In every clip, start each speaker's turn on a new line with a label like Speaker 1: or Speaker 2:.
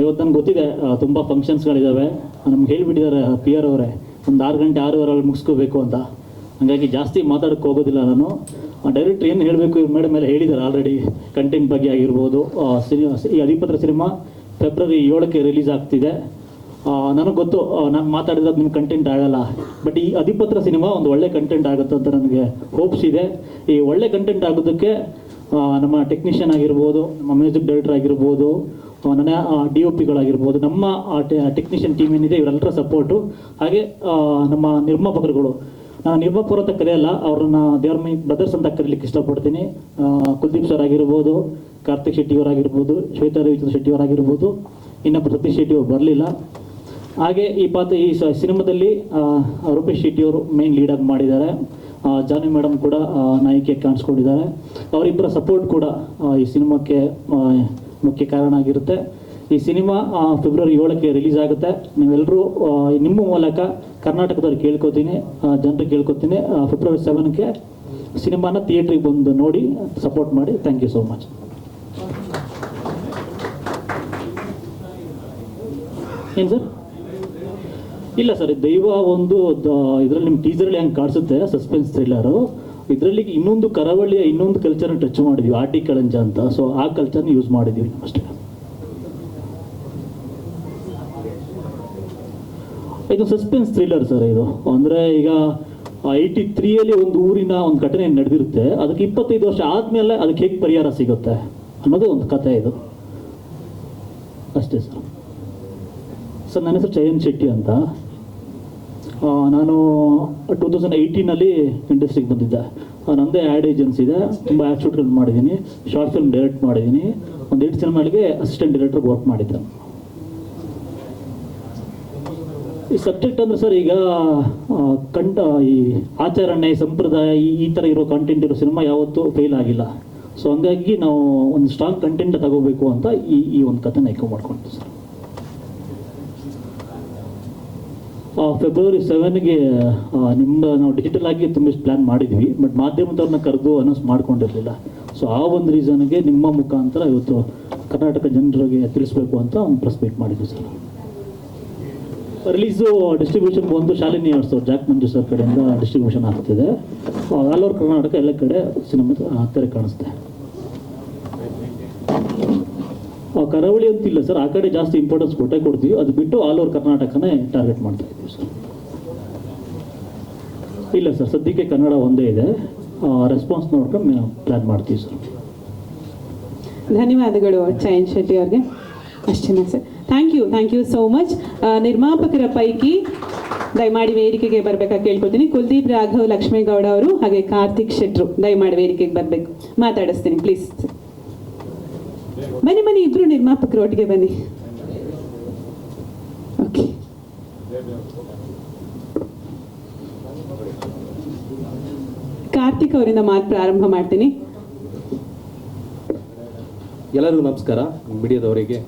Speaker 1: ಇವತ್ತು ನನಗೆ ಗೊತ್ತಿದೆ ತುಂಬ ಫಂಕ್ಷನ್ಸ್ಗಳಿದ್ದಾವೆ ನಮ್ಗೆ ಹೇಳಿಬಿಟ್ಟಿದ್ದಾರೆ ಪಿ ಆರ್ ಅವರೇ ಒಂದು ಆರು ಗಂಟೆ ಆರೂವರೆ ಮುಗಿಸ್ಕೋಬೇಕು ಅಂತ. ಹಾಗಾಗಿ ಜಾಸ್ತಿ ಮಾತಾಡೋಕ್ಕೆ ಹೋಗೋದಿಲ್ಲ ನಾನು. ಡೈರೆಕ್ಟ್ ಏನು ಹೇಳಬೇಕು ಇವ್ರ ಮೇಡಮ್ ಮೇಲೆ ಹೇಳಿದ್ದಾರೆ ಆಲ್ರೆಡಿ ಕಂಟೆಂಟ್ ಬಗ್ಗೆ ಆಗಿರ್ಬೋದು ಆ, ಸಿನಿ- ಈ ಅಧಿಪತ್ರ ಸಿನಿಮಾ ಫೆಬ್ರವರಿ ಏಳಕ್ಕೆ ರಿಲೀಸ್ ಆಗ್ತಿದೆ. ನನಗೆ ಗೊತ್ತು ನಾನು ಮಾತಾಡಿದ್ರೆ ನಿಮ್ಮ ಕಂಟೆಂಟ್ ಆಗಲ್ಲ. ಬಟ್ ಈ ಅಧಿಪತ್ರ ಸಿನಿಮಾ ಒಂದು ಒಳ್ಳೆ ಕಂಟೆಂಟ್ ಆಗುತ್ತೆ ಅಂತ ನನಗೆ ಹೋಪ್ಸ್ ಇದೆ. ಈ ಒಳ್ಳೆ ಕಂಟೆಂಟ್ ಆಗೋದಕ್ಕೆ ನಮ್ಮ ಟೆಕ್ನಿಷಿಯನ್ ಆಗಿರ್ಬೋದು ನಮ್ಮ ಮ್ಯೂಸಿಕ್ ಡೈರೆಕ್ಟರ್ ಆಗಿರ್ಬೋದು ಆ, ನನ್ನ ಡಿ ಒ ಪಿಗಳಾಗಿರ್ಬೋದು ನಮ್ಮ ಟೆಕ್ನಿಷಿಯನ್ ಟೀಮ್ ಏನಿದೆ ಇವರೆಲ್ಲರ ಸಪೋರ್ಟು ಹಾಗೆ ನಮ್ಮ ನಿರ್ಮಾಪಕರುಗಳು. ನಾನು ನಿರ್ಮಾಪಕರು ಅಂತ ಕರೆಯಲ್ಲ ಅವ್ರನ್ನ ದೇವ್ರ ಮೈ ಬ್ರದರ್ಸ್ ಅಂತ ಕರೀಲಿಕ್ಕೆ ಇಷ್ಟಪಡ್ತೀನಿ. ಕುಲ್ದೀಪ್ ಸರ್ ಆಗಿರ್ಬೋದು ಕಾರ್ತಿಕ್ ಶೆಟ್ಟಿ ಅವರಾಗಿರ್ಬೋದು ಶ್ವೇತಾ ರವಿಚಂದ್ರ ಶೆಟ್ಟಿ ಇನ್ನೊಬ್ಬ ಸತೀಶ್ ಶೆಟ್ಟಿ ಅವರು ಬರಲಿಲ್ಲ. ಹಾಗೆ ಈ ಪಾತ್ರ ಈ ಸಿನಿಮಾದಲ್ಲಿ ರೂಪೇಶ್ ಶೆಟ್ಟಿಯವರು ಮೇನ್ ಲೀಡಾಗಿ ಮಾಡಿದ್ದಾರೆ. ಜಾನಿ ಮೇಡಮ್ ಕೂಡ ನಾಯಕಿಯಾಗಿ ಕಾಣಿಸ್ಕೊಂಡಿದ್ದಾರೆ. ಅವರಿಬ್ಬರ ಸಪೋರ್ಟ್ ಕೂಡ ಈ ಸಿನಿಮಾಕ್ಕೆ ಮುಖ್ಯ ಕಾರಣ ಆಗಿರುತ್ತೆ. ಈ ಸಿನಿಮಾ ಫೆಬ್ರವರಿ ಏಳಕ್ಕೆ ರಿಲೀಸ್ ಆಗುತ್ತೆ. ನೀವೆಲ್ಲರೂ ನಿಮ್ಮ ಮೂಲಕ ಕರ್ನಾಟಕದವ್ರು ಕೇಳ್ಕೊತೀನಿ ಜನರಿಗೆ ಕೇಳ್ಕೊತೀನಿ. ಫೆಬ್ರವರಿ ಸೆವೆನ್ಗೆ ಸಿನಿಮಾನ ಥಿಯೇಟ್ರಿಗೆ ಬಂದು ನೋಡಿ, ಸಪೋರ್ಟ್ ಮಾಡಿ. Thank you so much. ಏನು ಸರ್? ಇಲ್ಲ ಸರ್ ದೈವ ಒಂದು ಇದರಲ್ಲಿ ನಿಮ್ಮ ಟೀಸರಲ್ಲಿ ಹೆಂಗೆ ಕಾಣಿಸುತ್ತೆ ಸಸ್ಪೆನ್ಸ್ ಥ್ರಿಲ್ಲರು ಇದರಲ್ಲಿ ಇನ್ನೊಂದು ಕರಾವಳಿಯ ಇನ್ನೊಂದು ಕಲ್ಚರ್ನ ಟಚ್ ಮಾಡಿದ್ವಿ ಆಟಿ ಕಳಂಜ ಅಂತ. ಸೊ ಆ ಕಲ್ಚರ್ನ ಯೂಸ್ ಮಾಡಿದ್ವಿ ಅಷ್ಟೇ. ಇದು ಸಸ್ಪೆನ್ಸ್ ಥ್ರಿಲ್ಲರ್ ಸರ್ ಇದು. ಅಂದರೆ ಈಗ ಏಯ್ಟಿ ತ್ರೀಯಲ್ಲಿ ಒಂದು ಊರಿನ ಒಂದು ಘಟನೆ ನಡೆದಿರುತ್ತೆ. ಅದಕ್ಕೆ ಇಪ್ಪತ್ತೈದು ವರ್ಷ ಆದಮೇಲೆ ಅದಕ್ಕೆ ಹೇಗೆ ಪರಿಹಾರ ಸಿಗುತ್ತೆ ಅನ್ನೋದು ಒಂದು ಕಥೆ ಇದು. ಅಷ್ಟೇ ಸರ್ ಸರ್ ನನ್ನ ಹೆಸರು ಚಯನ್ ಶೆಟ್ಟಿ ಅಂತ. ನಾನು ಟೂ ತೌಸಂಡ್ ಏಯ್ಟೀನಲ್ಲಿ ಇಂಡಸ್ಟ್ರಿಗೆ ಬಂದಿದ್ದೆ. ನಂದೇ ಆ್ಯಡ್ ಏಜೆನ್ಸಿ ಇದೆ. ತುಂಬ ಆ್ಯಡ್ ಶೂಟ್ಗಳು ಮಾಡಿದ್ದೀನಿ. ಶಾರ್ಟ್ ಫಿಲ್ಮ್ ಡೈರೆಕ್ಟ್ ಮಾಡಿದ್ದೀನಿ. ಒಂದು ಏಟ್ ಸಿನಿಮಾಗಳಿಗೆ ಅಸಿಸ್ಟೆಂಟ್ ಡೈರೆಕ್ಟರ್ ವರ್ಕ್ ಮಾಡಿದ್ದೆ. ಈ ಸಬ್ಜೆಕ್ಟ್ ಅಂದರೆ ಸರ್ ಈಗ ಕಂಡ ಈ ಆಚರಣೆ, ಸಂಪ್ರದಾಯ, ಈ ಥರ ಇರೋ ಕಂಟೆಂಟ್ ಇರೋ ಸಿನಿಮಾ ಯಾವತ್ತೂ ಫೇಲ್ ಆಗಿಲ್ಲ. ಸೊ ಹಂಗಾಗಿ ನಾವು ಒಂದು ಸ್ಟ್ರಾಂಗ್ ಕಂಟೆಂಟ್ ತಗೋಬೇಕು ಅಂತ ಈ ಈ ಒಂದು ಕಥೆನ ಎಕೋ ಮಾಡ್ಕೊಂಡು ಸರ್ ಫೆಬ್ರವರಿ ಸೆವೆನ್ಗೆ ನಿಮ್ಮ ನಾವು ಡಿಜಿಟಲ್ ಆಗಿ ತುಂಬ ಪ್ಲ್ಯಾನ್ ಮಾಡಿದ್ವಿ ಬಟ್ ಮಾಧ್ಯಮದವ್ರನ್ನ ಕರೆದು ಅನೌನ್ಸ್ ಮಾಡ್ಕೊಂಡಿರಲಿಲ್ಲ. ಸೊ ಆ ಒಂದು ರೀಸನ್ಗೆ ನಿಮ್ಮ ಮುಖಾಂತರ ಇವತ್ತು ಕರ್ನಾಟಕ ಜನರಿಗೆ ತಿಳಿಸ್ಬೇಕು ಅಂತ ಒಂದು ಪ್ರೆಸ್ ಮೀಟ್ ಮಾಡಿದ್ವಿ ಸರ್. ರಿಲೀಸು ಡಿಸ್ಟ್ರಿಬ್ಯೂಷನ್ ಬಂದು Shalini sir, Jack Manju sir ಕಡೆಯಿಂದ ಡಿಸ್ಟ್ರಿಬ್ಯೂಷನ್ ಆಗ್ತಿದೆ. ಆಲ್ ಓವರ್ ಕರ್ನಾಟಕ, ಎಲ್ಲ ಕಡೆ ಸಿನಿಮಾ ತೆರೆ ಕಾಣಿಸ್ತೆ ಆ, ಕರಾವಳಿ ಅಂತಿಲ್ಲ ಸರ್. ಆ ಕಡೆ ಜಾಸ್ತಿ ಇಂಪಾರ್ಟೆನ್ಸ್ ಕೊಟ್ಟೆ ಕೊಡ್ತೀವಿ. ಅದು ಬಿಟ್ಟು ಆಲ್ ಓವರ್ ಕರ್ನಾಟಕನೇ ಟಾರ್ಗೆಟ್ ಮಾಡ್ತಾ ಇದ್ದೀವಿ ಸರ್. ಇಲ್ಲ ಸರ್, ಸದ್ಯಕ್ಕೆ ಕನ್ನಡ ಒಂದೇ ಇದೆ. ರೆಸ್ಪಾನ್ಸ್ ನೋಡ್ಕೊಂಡು ಪ್ಲ್ಯಾನ್ ಮಾಡ್ತೀವಿ ಸರ್.
Speaker 2: ಧನ್ಯವಾದಗಳು, ಚಯನ್ ಶೆಟ್ಟಿ ಅವ್ರಿಗೆ. ಅಷ್ಟೇನಾ sir. Thank you thank you so much ನಿರ್ಮಾಪಕರ ಪೈಕಿ ದಯಮಾಡಿ ವೇದಿಕೆಗೆ ಬರ್ಬೇಕಾಗಿ ಕೇಳ್ಕೊತೀನಿ ಕುಲ್ದೀಪ್ ರಾಘವ್, ಲಕ್ಷ್ಮೇಗೌಡ ಅವರು ಹಾಗೆ ಕಾರ್ತಿಕ್ ಶೆಟ್ರು ದಯಮಾಡಿ ವೇದಿಕೆಗೆ ಬರಬೇಕು. ಮಾತಾಡಿಸ್ತೀನಿ ಪ್ಲೀಸ್ ಬನ್ನಿ ಮನೆ ಇಬ್ರು ನಿರ್ಮಾಪಕರು ಒಟ್ಟಿಗೆ ಬನ್ನಿ. ಓಕೆ ಕಾರ್ತಿಕ್ ಅವರಿಂದ ಮಾತು ಪ್ರಾರಂಭ ಮಾಡ್ತೀನಿ.
Speaker 3: ಎಲ್ಲರಿಗೂ ನಮಸ್ಕಾರ. ಮೀಡಿಯಾದವರಿಗೆ,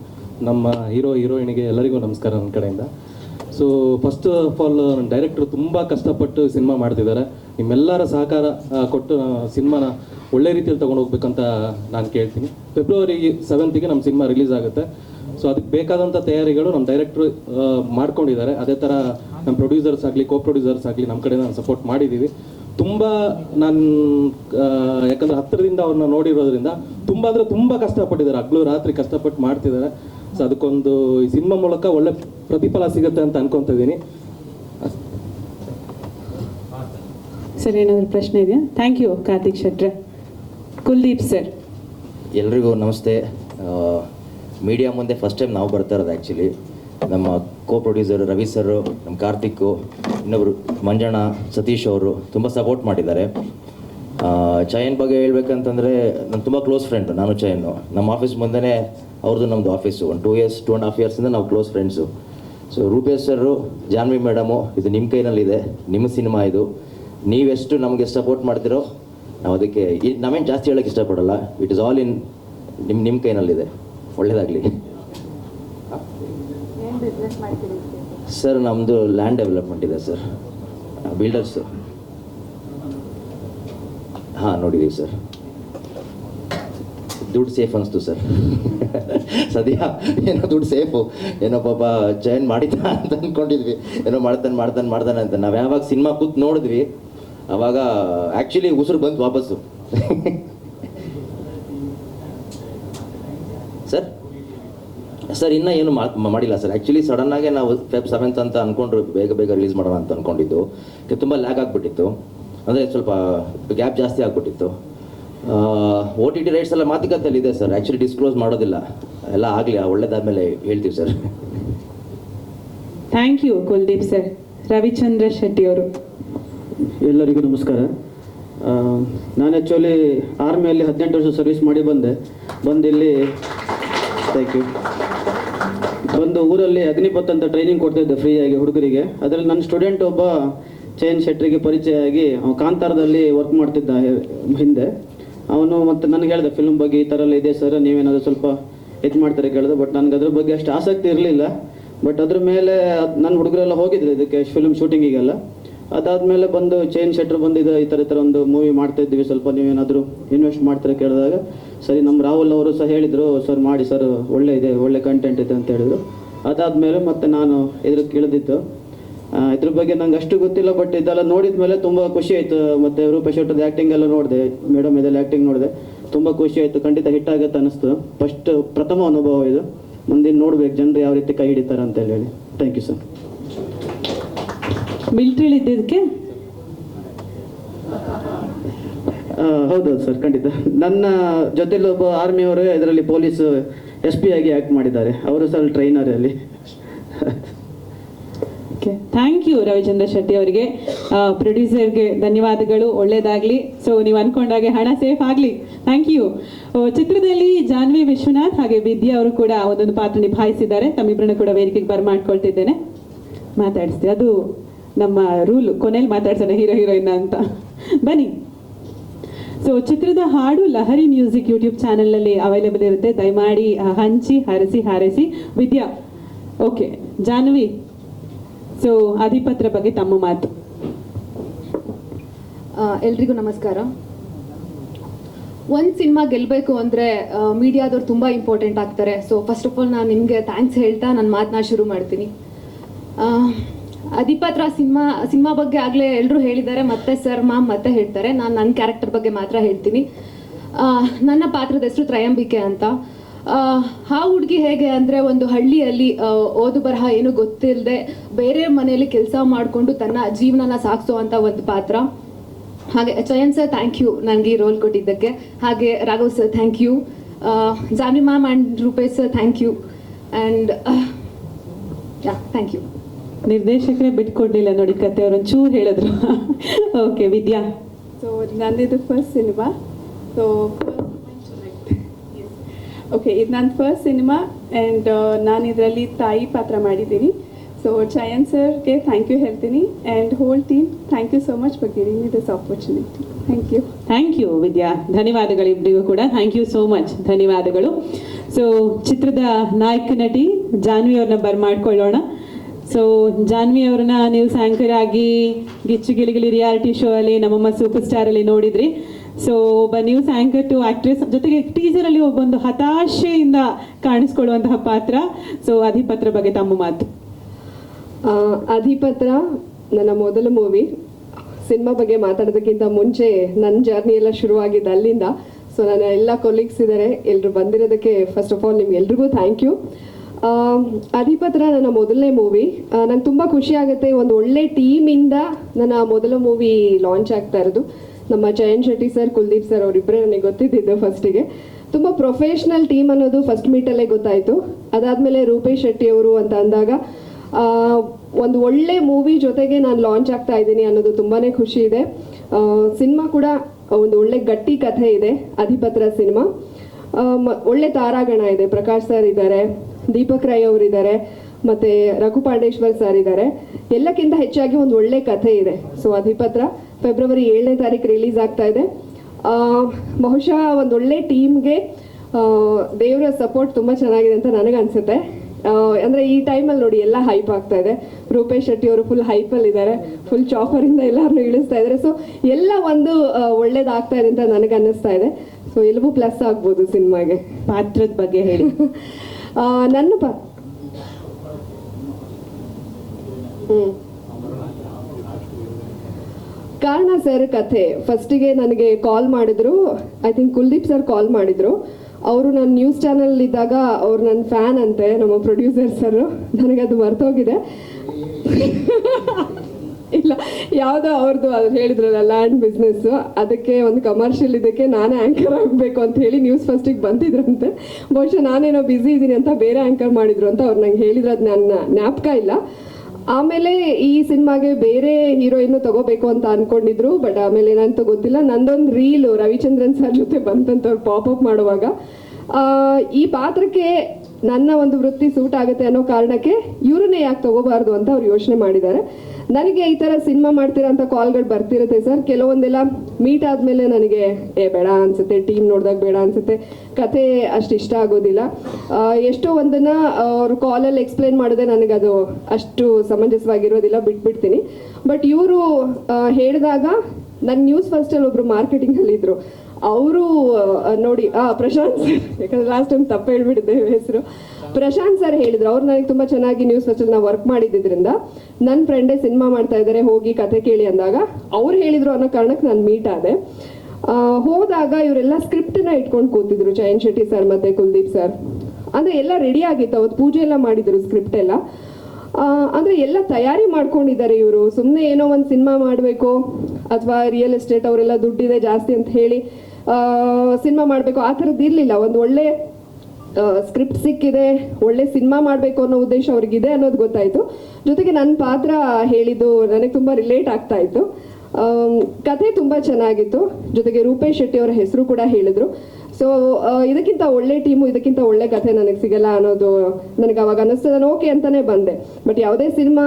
Speaker 3: ನಮ್ಮ ಹೀರೋ, ಹೀರೋಯಿನಿಗೆ ಎಲ್ಲರಿಗೂ ನಮಸ್ಕಾರ ನನ್ನ ಕಡೆಯಿಂದ. So first of all director ತುಂಬ ಕಷ್ಟಪಟ್ಟು ಸಿನಿಮಾ ಮಾಡ್ತಿದ್ದಾರೆ. ನಿಮ್ಮೆಲ್ಲರ ಸಹಕಾರ ಕೊಟ್ಟು ಸಿನಿಮಾನ ಒಳ್ಳೆ ರೀತಿಯಲ್ಲಿ ತಗೊಂಡು ಹೋಗ್ಬೇಕಂತ ನಾನು ಕೇಳ್ತೀನಿ. ಫೆಬ್ರವರಿ ಸೆವೆಂತಿಗೆ ನಮ್ಮ ಸಿನಿಮಾ ರಿಲೀಸ್ ಆಗುತ್ತೆ. ಸೊ ಅದಕ್ಕೆ ಬೇಕಾದಂಥ ತಯಾರಿಗಳು ನಮ್ಮ ಡೈರೆಕ್ಟ್ರು ಮಾಡ್ಕೊಂಡಿದ್ದಾರೆ. ಅದೇ ಥರ ನಮ್ಮ ಪ್ರೊಡ್ಯೂಸರ್ಸ್ ಆಗಲಿ ಕೋ ಪ್ರೊಡ್ಯೂಸರ್ಸ್ ಆಗಲಿ ನಮ್ಮ ಕಡೆ ನಾನು ಸಪೋರ್ಟ್ ಮಾಡಿದ್ದೀವಿ ತುಂಬ ನಾನು ಯಾಕಂದ್ರೆ ಹತ್ತಿರದಿಂದ ಅವ್ರನ್ನ ನೋಡಿರೋದ್ರಿಂದ ತುಂಬ ಅಂದರೆ ತುಂಬ ಕಷ್ಟಪಟ್ಟಿದ್ದಾರೆ. ಹಗ್ಲು ರಾತ್ರಿ ಕಷ್ಟಪಟ್ಟು ಮಾಡ್ತಿದ್ದಾರೆ. ಸೊ ಅದಕ್ಕೊಂದು ಈ ಸಿನಿಮಾ ಮೂಲಕ ಒಳ್ಳೆ ಪ್ರತಿಫಲ ಸಿಗುತ್ತೆ ಅಂತ ಅನ್ಕೊಂತ ಇದ್ದೀನಿ
Speaker 2: ಸರ್, ಏನಾದರೂ ಪ್ರಶ್ನೆ ಇದೆಯಾ? ಥ್ಯಾಂಕ್ ಯು ಕಾರ್ತಿಕ್ ಶೆಟ್ರೆ. ಕುಲ್ದೀಪ್ ಸರ್.
Speaker 4: ಎಲ್ರಿಗೂ ನಮಸ್ತೆ. ಮೀಡಿಯಾ ಮುಂದೆ ಫಸ್ಟ್ ಟೈಮ್ ನಾವು ಬರ್ತಾ ಇರೋದು ಆ್ಯಕ್ಚುಲಿ ನಮ್ಮ ಕೋ ಪ್ರೊಡ್ಯೂಸರ್ ರವಿ ಸರ್ ನಮ್ಮ ಕಾರ್ತಿಕ್ಕು ಇನ್ನೊಬ್ರು ಮಂಜಣ್ಣ, ಸತೀಶ್ ಅವರು ತುಂಬ ಸಪೋರ್ಟ್ ಮಾಡಿದ್ದಾರೆ. ಚಯನ್ ಬಗ್ಗೆ ಹೇಳ್ಬೇಕಂತಂದರೆ ನಾನು ತುಂಬ ಕ್ಲೋಸ್ ಫ್ರೆಂಡು ನಾನು ಚಯನ್ನು ನಮ್ಮ ಆಫೀಸ್ ಮುಂದೆನೇ ಅವ್ರದ್ದು ನಮ್ಮದು ಆಫೀಸು ಒಂದು two years two and half ಇಯರ್ಸಿಂದ ನಾವು close friends so Rupesh sir Janvi madam ಇದು ನಿಮ್ಮ ಕೈನಲ್ಲಿದೆ. ನಿಮ್ಮ ಸಿನಿಮಾ ಇದು. ನೀವೆಷ್ಟು ನಮಗೆ ಸಪೋರ್ಟ್ ಮಾಡ್ತಿರೋ ನಾವು ಅದಕ್ಕೆ ನಾವೇನು ಜಾಸ್ತಿ ಹೇಳಕ್ಕೆ ಇಷ್ಟಪಡಲ್ಲ. ಇಟ್ ಇಸ್ ಆಲ್ ಇನ್ ನಿಮ್ಮ ನಿಮ್ಮ ಕೈನಲ್ಲಿದೆ. ಒಳ್ಳೇದಾಗಲಿ. ಸರ್ ನಮ್ಮದು ಲ್ಯಾಂಡ್ ಡೆವಲಪ್ಮೆಂಟ್ ಇದೆ ಸರ್ ಬಿಲ್ಡರ್ಸ್ ಹಾಂ ನೋಡಿದ್ದೀವಿ ಸರ್ ದುಡ್ಡು ಸೇಫ್ ಅನಿಸ್ತು ಸರ್ ಸದ್ಯ ಏನೋ ದುಡ್ಡು ಸೇಫು ಏನೋ ಪಾಪ ಚೈನ್ ಮಾಡಿದ ಅಂತ ಅಂದ್ಕೊಂಡಿದ್ವಿ ಏನೋ ಮಾಡ್ತಾನೆ ಮಾಡ್ತಾನೆ ಮಾಡ್ತಾನೆ ಅಂತ. ನಾವು ಯಾವಾಗ ಸಿನಿಮಾ ಕೂತ್ ನೋಡಿದ್ವಿ ಅವಾಗ ಆ್ಯಕ್ಚುಲಿ ಉಸಿರು ಬಂತು ವಾಪಸ್ಸು. ಸರ್ ಸರ್, ಇನ್ನೂ ಏನು ಮಾಡಿಲ್ಲ ಸರ್. ಆ್ಯಕ್ಚುಲಿ ಸಡನ್ನಾಗೆ ನಾವು ಫೆಬ್ ಸೆವೆಂತ್ ಅಂತ ಅಂದ್ಕೊಂಡ್ರು ಬೇಗ ಬೇಗ ರಿಲೀಸ್ ಮಾಡೋಣ ಅಂತ ಅಂದ್ಕೊಂಡಿದ್ದು ತುಂಬ ಲ್ಯಾಕ್ ಆಗಿಬಿಟ್ಟಿತ್ತು. ಅಂದರೆ ಸ್ವಲ್ಪ ಗ್ಯಾಪ್ ಜಾಸ್ತಿ ಆಗಿಬಿಟ್ಟಿತ್ತು. ಓ ಟಿ ಟಿ ರೈಟ್ಸ್ ಎಲ್ಲ ಮಾತುಕತೆಯಲ್ಲಿ ಇದೆ ಸರ್. ಆ್ಯಕ್ಚುಲಿ ಡಿಸ್ಕ್ಲೋಸ್ ಮಾಡೋದಿಲ್ಲ. ಎಲ್ಲ ಆಗಲಿ, ಒಳ್ಳೇದಾದ್ಮೇಲೆ ಹೇಳ್ತೀವಿ sir.
Speaker 2: Thank you Kuldeep sir Ravichandra Shetty ಅವರು.
Speaker 5: ಎಲ್ಲರಿಗೂ ನಮಸ್ಕಾರ. ನಾನು ಆ್ಯಕ್ಚುಲಿ ಆರ್ಮಿಯಲ್ಲಿ ಹದಿನೆಂಟು ವರ್ಷ ಸರ್ವಿಸ್ ಮಾಡಿ ಬಂದೆ. ಬಂದು ಇಲ್ಲಿ ಥ್ಯಾಂಕ್ ಯು ಒಂದು ಊರಲ್ಲಿ ಅಗ್ನಿಪಥ್ ಅಂತ ಟ್ರೈನಿಂಗ್ ಕೊಡ್ತಿದ್ದೆ ಫ್ರೀಯಾಗಿ ಹುಡುಗರಿಗೆ. ಅದರಲ್ಲಿ ನನ್ನ ಸ್ಟೂಡೆಂಟ್ ಒಬ್ಬ ಚೈನ್ ಶೆಟ್ರಿಗೆ ಪರಿಚಯ ಆಗಿ ಅವನು ಕಾಂತಾರದಲ್ಲಿ ವರ್ಕ್ ಮಾಡ್ತಿದ್ದ ಹಿಂದೆ. ಅವನು ಮತ್ತು ನನಗೆ ಹೇಳ್ದ ಫಿಲ್ಮ್ ಬಗ್ಗೆ ಈ ಥರ ಎಲ್ಲ ಇದೆ ಸರ್ ನೀವೇನಾದರೂ ಸ್ವಲ್ಪ ಇದು ಮಾಡ್ತಾರೆ? ಕೇಳಿದೆ. ಬಟ್ ನನಗೆ ಅದ್ರ ಬಗ್ಗೆ ಅಷ್ಟು ಆಸಕ್ತಿ ಇರಲಿಲ್ಲ. ಬಟ್ ಅದ್ರ ಮೇಲೆ ನನ್ನ ಹುಡುಗರೆಲ್ಲ ಹೋಗಿದ್ರು ಇದಕ್ಕೆ ಫಿಲ್ಮ್ ಶೂಟಿಂಗಿಗೆಲ್ಲ ಅದಾದಮೇಲೆ ಬಂದು ಚೈನ್ ಶೆಟ್ರ್ ಬಂದಿದ್ದು ಈ ಥರ ಈ ಥರ ಒಂದು ಮೂವಿ ಮಾಡ್ತಾ ಇದ್ವಿ ಸ್ವಲ್ಪ ನೀವೇನಾದರೂ ಇನ್ವೆಸ್ಟ್ ಮಾಡ್ತಾರೆ ಕೇಳಿದಾಗ? ಸರಿ ನಮ್ಮ ರಾಹುಲ್ ಅವರು ಸಹ ಹೇಳಿದರು, ಸರ್, ಮಾಡಿ ಸರ್, ಒಳ್ಳೆ ಇದೆ, ಒಳ್ಳೆ ಕಂಟೆಂಟ್ ಇದೆ ಅಂತ ಹೇಳಿದರು. ಅದಾದಮೇಲೆ ಮತ್ತೆ ನಾನು ಇದ್ರ ಕೇಳಿದಿತ್ತು ಇದ್ರ ಬಗ್ಗೆ ನಂಗೆ ಅಷ್ಟು ಗೊತ್ತಿಲ್ಲ ಬಟ್ ಇದೆಲ್ಲ ನೋಡಿದ ಮೇಲೆ ತುಂಬ ಖುಷಿ ಆಯಿತು. ಮತ್ತು ರೂಪೇಶ್ ಶೆಟ್ಟದ ಆ್ಯಕ್ಟಿಂಗ್ ಎಲ್ಲ ನೋಡಿದೆ. ಮೇಡಮ್ ಇದೆಲ್ಲ ಆ್ಯಕ್ಟಿಂಗ್ ನೋಡಿದೆ. ತುಂಬ ಖುಷಿ ಆಯಿತು. ಖಂಡಿತ ಹಿಟ್ ಆಗುತ್ತೆ ಅನಿಸ್ತು ಫಸ್ಟ್ ಪ್ರಥಮ ಅನುಭವ ಇದು. ಮುಂದಿನ ನೋಡ್ಬೇಕು. ಜನರು ಯಾವ ರೀತಿ ಕೈ ಹಿಡಿತಾರೆ ಅಂತ ಹೇಳಿ ಥ್ಯಾಂಕ್ ಯು ಸರ್
Speaker 2: ಮಿಲ್ಟ್ರಿಲಿ ಇದ್ದಿದ್ದಕ್ಕೆ?
Speaker 5: ಆ, ಹೌದು ಸರ್ ಖಂಡಿತ. ನನ್ನ ಜೊತೆಲಿ ಒಬ್ಬ ಆರ್ಮಿಯವರು ಇದರಲ್ಲಿ ಪೊಲೀಸ್ ಎಸ್ ಪಿ ಆಗಿ ಆ್ಯಕ್ಟ್ ಮಾಡಿದ್ದಾರೆ. ಅವರು ಸರ್ ಟ್ರೈನರ್ ಅಲ್ಲಿ.
Speaker 2: Okay thank you Ravichandra Shetty ಅವರಿಗೆ. ಪ್ರೊಡ್ಯೂಸರ್ಗೆ ಧನ್ಯವಾದಗಳು. ಒಳ್ಳೆಯದಾಗಲಿ ಸೊ ನೀವು ಅಂದ್ಕೊಂಡಾಗೆ ಹಣ ಸೇಫ್ ಆಗಲಿ. ಥ್ಯಾಂಕ್ ಯು ಚಿತ್ರದಲ್ಲಿ ಜಾನ್ವಿ ವಿಶ್ವನಾಥ್ ಹಾಗೆ ವಿದ್ಯಾ ಅವರು ಕೂಡ ಒಂದೊಂದು ಪಾತ್ರ ನಿಭಾಯಿಸಿದ್ದಾರೆ. ತಮ್ಮಿಬ್ಬರನ್ನು ಕೂಡ ವೇದಿಕೆಗೆ ಬರ್ಮಾಡ್ಕೊಳ್ತಿದ್ದೇನೆ. ಮಾತಾಡಿಸ್ತೀವಿ. ಅದು ನಮ್ಮ ರೂಲ್ ಕೊನೆಯಲ್ಲಿ ಮಾತಾಡ್ಸೋಣ, ಹೀರೋ, ಹೀರೋಯಿನ್ ಅಂತ. ಬನ್ನಿ. ಸೊ ಚಿತ್ರದ ಹಾಡು ಲಹರಿ ಮ್ಯೂಸಿಕ್ ಯೂಟ್ಯೂಬ್ ಚಾನಲ್ನಲ್ಲಿ ಅವೈಲೇಬಲ್ ಇರುತ್ತೆ. ದಯಮಾಡಿ ಹಂಚಿ, ಹರಸಿ, ಹಾರೈಸಿ. ವಿದ್ಯಾ. ಓಕೆ ಜಾನ್ವಿ. ಸೊ ಅಧಿಪತ್ರ ಬಗ್ಗೆ ತಮ್ಮ ಮಾತು.
Speaker 6: ಎಲ್ರಿಗೂ ನಮಸ್ಕಾರ. ಒಂದು ಸಿನಿಮಾ ಗೆಲ್ಲಬೇಕು ಅಂದರೆ ಮೀಡಿಯಾದವ್ರು ತುಂಬ ಇಂಪಾರ್ಟೆಂಟ್ ಆಗ್ತಾರೆ. ಸೊ ಫಸ್ಟ್ ಆಫ್ ಆಲ್ ನಾನು ನಿಮಗೆ ಥ್ಯಾಂಕ್ಸ್ ಹೇಳ್ತಾ ನನ್ನ ಮಾತನ್ನ ಶುರು ಮಾಡ್ತೀನಿ. ಅಧಿಪತ್ರ ಸಿನಿಮಾ ಸಿನಿಮಾ ಬಗ್ಗೆ ಆಗಲೇ ಎಲ್ಲರೂ ಹೇಳಿದ್ದಾರೆ. ಮತ್ತೆ ಸರ್ ಮ್ಯಾಮ್ ಮತ್ತೆ ಹೇಳ್ತಾರೆ. ನಾನು ನನ್ನ ಕ್ಯಾರೆಕ್ಟರ್ ಬಗ್ಗೆ ಮಾತ್ರ ಹೇಳ್ತೀನಿ. ನನ್ನ ಪಾತ್ರದ ಹೆಸರು ತ್ರಯಂಬಿಕೆ ಅಂತ. ಆ, ಹುಡುಗಿ ಹೇಗೆ ಅಂದರೆ ಒಂದು ಹಳ್ಳಿಯಲ್ಲಿ ಓದು ಬರಹ ಏನು ಗೊತ್ತಿಲ್ಲದೆ ಬೇರೆ ಮನೆಯಲ್ಲಿ ಕೆಲಸ ಮಾಡಿಕೊಂಡು ತನ್ನ ಜೀವನನ ಸಾಗಿಸೋ ಅಂತ ಒಂದು ಪಾತ್ರ. ಹಾಗೆ ಚಯನ್ ಸರ್ ಥ್ಯಾಂಕ್ ಯು ನನಗೆ ರೋಲ್ ಕೊಟ್ಟಿದ್ದಕ್ಕೆ. ಹಾಗೆ Raghav sir thank you Jami ma'am and Rupesh sir thank you and yeah thank you
Speaker 2: ನಿರ್ದೇಶಕರೇ ಬಿಟ್ಕೊಡ್ಲಿಲ್ಲ ನೋಡಿ ಕತೆ ಅವ್ರು ಒಂಚೂರು ಹೇಳಿದ್ರು. ಓಕೆ ವಿದ್ಯಾ.
Speaker 7: ಸೊ ನಂದಿದು ಫಸ್ಟ್ ಸಿನಿಮಾ ಸೊ ಓಕೆ ಇದು ನನ್ನ ಫಸ್ಟ್ ಸಿನಿಮಾ ಆ್ಯಂಡ್ ನಾನು ಇದರಲ್ಲಿ ತಾಯಿ ಪಾತ್ರ ಮಾಡಿದ್ದೀನಿ. ಸೊ ಚಯನ್ ಸರ್ಗೆ ಥ್ಯಾಂಕ್ ಯು ಹೇಳ್ತೀನಿ and whole team thank you so much for giving me this opportunity thank you
Speaker 2: thank you Vidya. ಧನ್ಯವಾದಗಳು ಇಬ್ಬರಿಗೂ ಕೂಡ. ಥ್ಯಾಂಕ್ ಯು ಸೋ ಮಚ್ ಧನ್ಯವಾದಗಳು. ಸೊ ಚಿತ್ರದ ನಾಯಕ ನಟಿ ಜಾನ್ವಿ ಅವ್ರನ್ನ ಬರ್ಮಾಡ್ಕೊಳ್ಳೋಣ. ಸೊ ಜಾನ್ವಿ ಅವ್ರನ್ನ ನೀವು ಸ್ಯಾಂಕರ್ ಆಗಿ ಗಿಚ್ಚು ಗಿಲಿಗಿಲಿ ರಿಯಾಲಿಟಿ ಶೋ ಅಲ್ಲಿ ನಮ್ಮಮ್ಮ ಸೂಪರ್ ಸ್ಟಾರ್ ಅಲ್ಲಿ ನೋಡಿದ್ರಿ. ಸೊ ಒಬ್ಬ ನ್ಯೂಸ್ ಸ್ಯಾಂಕರ್ ಟು ಆಕ್ಟ್ರೆಸ್ ಜೊತೆಗೆ ಟೀಸರ್ ಅಲ್ಲಿ ಒಬ್ಬೊಂದು ಹತಾಶೆಯಿಂದ ಕಾಣಿಸ್ಕೊಳ್ಳುವಂತಹ ಪಾತ್ರ. ಸೊ ಅಧಿಪತ್ರ ಬಗ್ಗೆ ತಮ್ಮ ಮಾತು.
Speaker 8: ಅಧಿಪತ್ರ ನನ್ನ ಮೊದಲ ಮೂವಿ ಸಿನಿಮಾ ಬಗ್ಗೆ ಮಾತಾಡೋದಕ್ಕಿಂತ ಮುಂಚೆ ನನ್ನ ಜರ್ನಿ ಎಲ್ಲ ಶುರುವಾಗಿದ್ದು ಅಲ್ಲಿಂದ. ಸೊ ನನ್ನ ಎಲ್ಲ ಕೊಲೀಗ್ಸ್ ಇದ್ದಾರೆ ಎಲ್ಲರೂ ಬಂದಿರೋದಕ್ಕೆ ಫಸ್ಟ್ ಆಫ್ ಆಲ್ ನಿಮ್ಗೆ ಎಲ್ರಿಗೂ ಥ್ಯಾಂಕ್ ಯು ಅಧಿಪತ್ರ ನನ್ನ ಮೊದಲನೇ ಮೂವಿ ನಂಗೆ ತುಂಬ ಖುಷಿ ಆಗುತ್ತೆ. ಒಂದು ಒಳ್ಳೆ ಟೀಮಿಂದ ನನ್ನ ಮೊದಲ ಮೂವಿ ಲಾಂಚ್ ಆಗ್ತಾ ಇರೋದು. ನಮ್ಮ ಜಯಂತ್ ಶೆಟ್ಟಿ ಸರ್ ಕುಲ್ದೀಪ್ ಸರ್ ಅವರಿಬ್ಬರೇ ನನಗೆ ಗೊತ್ತಿದ್ದಿದ್ದು ಫಸ್ಟಿಗೆ ತುಂಬ ಪ್ರೊಫೆಷ್ನಲ್ ಟೀಮ್ ಅನ್ನೋದು ಫಸ್ಟ್ ಮೀಟಲ್ಲೇ ಗೊತ್ತಾಯಿತು. ಅದಾದಮೇಲೆ ರೂಪೇಶ್ ಶೆಟ್ಟಿ ಅವರು ಅಂತ ಅಂದಾಗ ಒಂದು ಒಳ್ಳೆ ಮೂವಿ ಜೊತೆಗೆ ನಾನು ಲಾಂಚ್ ಆಗ್ತಾ ಇದ್ದೀನಿ ಅನ್ನೋದು ತುಂಬಾ ಖುಷಿ ಇದೆ. ಸಿನಿಮಾ ಕೂಡ ಒಂದು ಒಳ್ಳೆ ಗಟ್ಟಿ ಕಥೆ ಇದೆ, ಅಧಿಪತ್ರ ಸಿನಿಮಾ. ಒಳ್ಳೆ ತಾರಾಗಣ ಇದೆ. ಪ್ರಕಾಶ್ ಸರ್ ಇದ್ದಾರೆ, ದೀಪಕ್ ರೈ ಅವರಿದ್ದಾರೆ, ಮತ್ತೆ ರಘು ಪಾಂಡೇಶ್ವರ್ ಸರ್ ಇದ್ದಾರೆ. ಎಲ್ಲಕ್ಕಿಂತ ಹೆಚ್ಚಾಗಿ ಒಂದು ಒಳ್ಳೆ ಕಥೆ ಇದೆ. ಸೊ, ಅಧಿಪತ್ರ ಫೆಬ್ರವರಿ ಏಳನೇ ತಾರೀಕು ರಿಲೀಸ್ ಆಗ್ತಾ ಇದೆ. ಬಹುಶಃ ಒಂದು ಒಳ್ಳೆ ಟೀಮ್ಗೆ ದೇವರ ಸಪೋರ್ಟ್ ತುಂಬ ಚೆನ್ನಾಗಿದೆ ಅಂತ ನನಗೆ ಅನಿಸುತ್ತೆ ಅಂದರೆ ಈ ಟೈಮಲ್ಲಿ ನೋಡಿ ಎಲ್ಲ ಹೈಪ್ ಆಗ್ತಾ ಇದೆ. ರೂಪೇಶ್ ಶೆಟ್ಟಿ ಅವರು ಫುಲ್ ಹೈಪಲ್ ಇದ್ದಾರೆ ಫುಲ್ ಚಾಪರಿಂದ ಎಲ್ಲರನ್ನೂ ಇಳಿಸ್ತಾ ಇದ್ದಾರೆ ಸೊ ಎಲ್ಲ ಒಂದು ಒಳ್ಳೇದಾಗ್ತಾ ಇದೆ ಅಂತ ನನಗೆ ಅನ್ನಿಸ್ತಾ ಇದೆ. ಸೊ ಎಲ್ಲವೂ ಪ್ಲಸ್ ಆಗ್ಬೋದು ಸಿನಿಮಾಗೆ.
Speaker 2: ಪಾತ್ರದ ಬಗ್ಗೆ ಹೇಳಿ.
Speaker 8: ನನ್ನ ಪಾ ಹ್ಮ್. ಕಾರಣ ಸರ್ ಕಥೆ. ಫಸ್ಟಿಗೆ ನನಗೆ ಕಾಲ್ ಮಾಡಿದ್ರು. I think Kuldeep sir call ಮಾಡಿದ್ರು. ಅವರು ನನ್ನ ನ್ಯೂಸ್ ಚಾನಲ್ ಇದ್ದಾಗ ಅವ್ರು ನನ್ನ ಫ್ಯಾನ್ ಅಂತೆ, ನಮ್ಮ ಪ್ರೊಡ್ಯೂಸರ್ ಸರ್ ಅದು ಮರ್ತೋಗಿದೆ. ಇಲ್ಲ, ಯಾವುದೋ ಅವ್ರದ್ದು ಅದು ಹೇಳಿದ್ರಲ್ಲ ಲ್ಯಾಂಡ್ ಬಿಸ್ನೆಸ್ ಅದಕ್ಕೆ ಒಂದು ಕಮರ್ಷಿಯಲ್ ಇದಕ್ಕೆ ನಾನೇ ಆ್ಯಂಕರ್ ಆಗಬೇಕು ಅಂತ ಹೇಳಿ ನ್ಯೂಸ್ ಫಸ್ಟಿಗೆ ಬಂದಿದ್ರಂತೆ. ಬಹುಶಃ ನಾನೇನೋ ಬ್ಯುಸಿ ಇದ್ದೀನಿ ಅಂತ ಬೇರೆ ಆ್ಯಂಕರ್ ಮಾಡಿದ್ರು ಅಂತ ಅವ್ರು ನಂಗೆ ಹೇಳಿದ್ರೆ. ಅದು ನನ್ನ ಜ್ಞಾಪಕ ಇಲ್ಲ. ಆಮೇಲೆ ಈ ಸಿನಿಮಾಗೆ ಬೇರೆ ಹೀರೋಯಿನ್ ತಗೋಬೇಕು ಅಂತ ಅನ್ಕೊಂಡಿದ್ರು, ಬಟ್ ಆಮೇಲೆ ಏನಂತ ಗೊತ್ತಿಲ್ಲ. ನಂದೊಂದು ರೀಲ್ ರವಿಚಂದ್ರನ್ ಸರ್ ಜೊತೆ ಬಂತಂತ ಅವ್ರು ಪಾಪ್ ಅಪ್ ಮಾಡುವಾಗ ಈ ಪಾತ್ರಕ್ಕೆ ನನ್ನ ಒಂದು ವೃತ್ತಿ ಸೂಟ್ ಆಗುತ್ತೆ ಅನ್ನೋ ಕಾರಣಕ್ಕೆ ಇವ್ರನ್ನೇ ಯಾಕೆ ತಗೋಬಾರ್ದು ಅಂತ ಅವ್ರು ಯೋಚನೆ ಮಾಡಿದ್ದಾರೆ. ನನಗೆ ಈ ಥರ ಸಿನಿಮಾ ಮಾಡ್ತೀರಾ ಕಾಲ್ಗಳು ಬರ್ತಿರುತ್ತೆ ಸರ್. ಕೆಲವೊಂದೆಲ್ಲ ಮೀಟ್ ಆದಮೇಲೆ ನನಗೆ, ಏ, ಬೇಡ ಅನ್ಸುತ್ತೆ. ಟೀಮ್ ನೋಡಿದಾಗ ಬೇಡ ಅನ್ಸುತ್ತೆ. ಕತೆ ಅಷ್ಟು ಇಷ್ಟ ಆಗೋದಿಲ್ಲ. ಎಷ್ಟೋ ಒಂದನ್ನು ಅವ್ರು ಕಾಲಲ್ಲಿ ಎಕ್ಸ್ಪ್ಲೈನ್ ಮಾಡಿದೆ ನನಗೆ ಅದು ಅಷ್ಟು ಸಮಂಜಸವಾಗಿರೋದಿಲ್ಲ, ಬಿಟ್ಬಿಡ್ತೀನಿ. ಬಟ್ ಇವರು ಹೇಳಿದಾಗ ನನ್ನ ನ್ಯೂಸ್ ಫಸ್ಟಲ್ಲಿ ಒಬ್ರು ಮಾರ್ಕೆಟಿಂಗಲ್ಲಿ ಇದ್ರು ಅವರು ನೋಡಿ, ಆ, ಪ್ರಶಾಂತ್ ಸರ್, ಯಾಕಂದ್ರೆ ಲಾಸ್ಟ್ ಟೈಮ್ ತಪ್ಪು ಹೇಳ್ಬಿಟ್ಟಿದ್ದೆ ಹೆಸರು. ಪ್ರಶಾಂತ್ ಸರ್ ಹೇಳಿದ್ರು, ಅವ್ರು ನನಗೆ ತುಂಬ ಚೆನ್ನಾಗಿ ನ್ಯೂಸ್ ಫಸ್ಟಲ್ಲಿ ನಾವು ವರ್ಕ್ ಮಾಡಿದ್ದರಿಂದ ನನ್ನ ಫ್ರೆಂಡೇ ಸಿನಿಮಾ ಮಾಡ್ತಾ ಇದ್ದಾರೆ ಹೋಗಿ ಕತೆ ಕೇಳಿ ಅಂದಾಗ, ಅವ್ರು ಹೇಳಿದ್ರು ಅನ್ನೋ ಕಾರಣಕ್ಕೆ ನಾನು ಮೀಟ್ ಆದೆ. ಹೋದಾಗ ಇವರೆಲ್ಲ ಸ್ಕ್ರಿಪ್ಟನ್ನ ಇಟ್ಕೊಂಡು ಕೂತಿದ್ರು ಚಯನ್ ಶೆಟ್ಟಿ ಸರ್ ಮತ್ತೆ ಕುಲ್ದೀಪ್ ಸರ್. ಅಂದ್ರೆ ಎಲ್ಲ ರೆಡಿ ಆಗಿತ್ತು ಅವತ್ತು ಪೂಜೆ ಎಲ್ಲ ಮಾಡಿದ್ರು ಸ್ಕ್ರಿಪ್ಟ್ ಎಲ್ಲ. ಅಂದ್ರೆ ಎಲ್ಲ ತಯಾರಿ ಮಾಡ್ಕೊಂಡಿದ್ದಾರೆ ಇವರು. ಸುಮ್ಮನೆ ಏನೋ ಒಂದು ಸಿನಿಮಾ ಮಾಡಬೇಕು, ಅಥವಾ ರಿಯಲ್ ಎಸ್ಟೇಟ್ ಅವರೆಲ್ಲ ದುಡ್ಡಿದೆ ಜಾಸ್ತಿ ಅಂತ ಹೇಳಿ ಸಿನಿಮಾ ಮಾಡಬೇಕು, ಆ ಥರದ್ದು ಇರಲಿಲ್ಲ. ಒಂದು ಒಳ್ಳೆ ಸ್ಕ್ರಿಪ್ಟ್ ಸಿಕ್ಕಿದೆ, ಒಳ್ಳೆ ಸಿನಿಮಾ ಮಾಡಬೇಕು ಅನ್ನೋ ಉದ್ದೇಶ ಅವ್ರಿಗಿದೆ ಅನ್ನೋದು ಗೊತ್ತಾಯಿತು. ಜೊತೆಗೆ ನನ್ನ ಪಾತ್ರ ಹೇಳಿದ್ದು ನನಗೆ ತುಂಬ ರಿಲೇಟ್ ಆಗ್ತಾ ಇತ್ತು. ಕತೆ ತುಂಬ ಚೆನ್ನಾಗಿತ್ತು. ಜೊತೆಗೆ ರೂಪೇಶ್ ಶೆಟ್ಟಿ ಅವರ ಹೆಸರು ಕೂಡ ಹೇಳಿದ್ರು. ಸೊ ಇದಕ್ಕಿಂತ ಒಳ್ಳೆ ಟೀಮು ಇದಕ್ಕಿಂತ ಒಳ್ಳೆ ಕಥೆ ನನಗೆ ಸಿಗಲ್ಲ ಅನ್ನೋದು ನನಗೆ ಅವಾಗ ಅನ್ನಿಸ್ತದೆ ನಾನು ಓಕೆ ಅಂತಾನೆ ಬಂದೆ. ಬಟ್ ಯಾವುದೇ ಸಿನಿಮಾ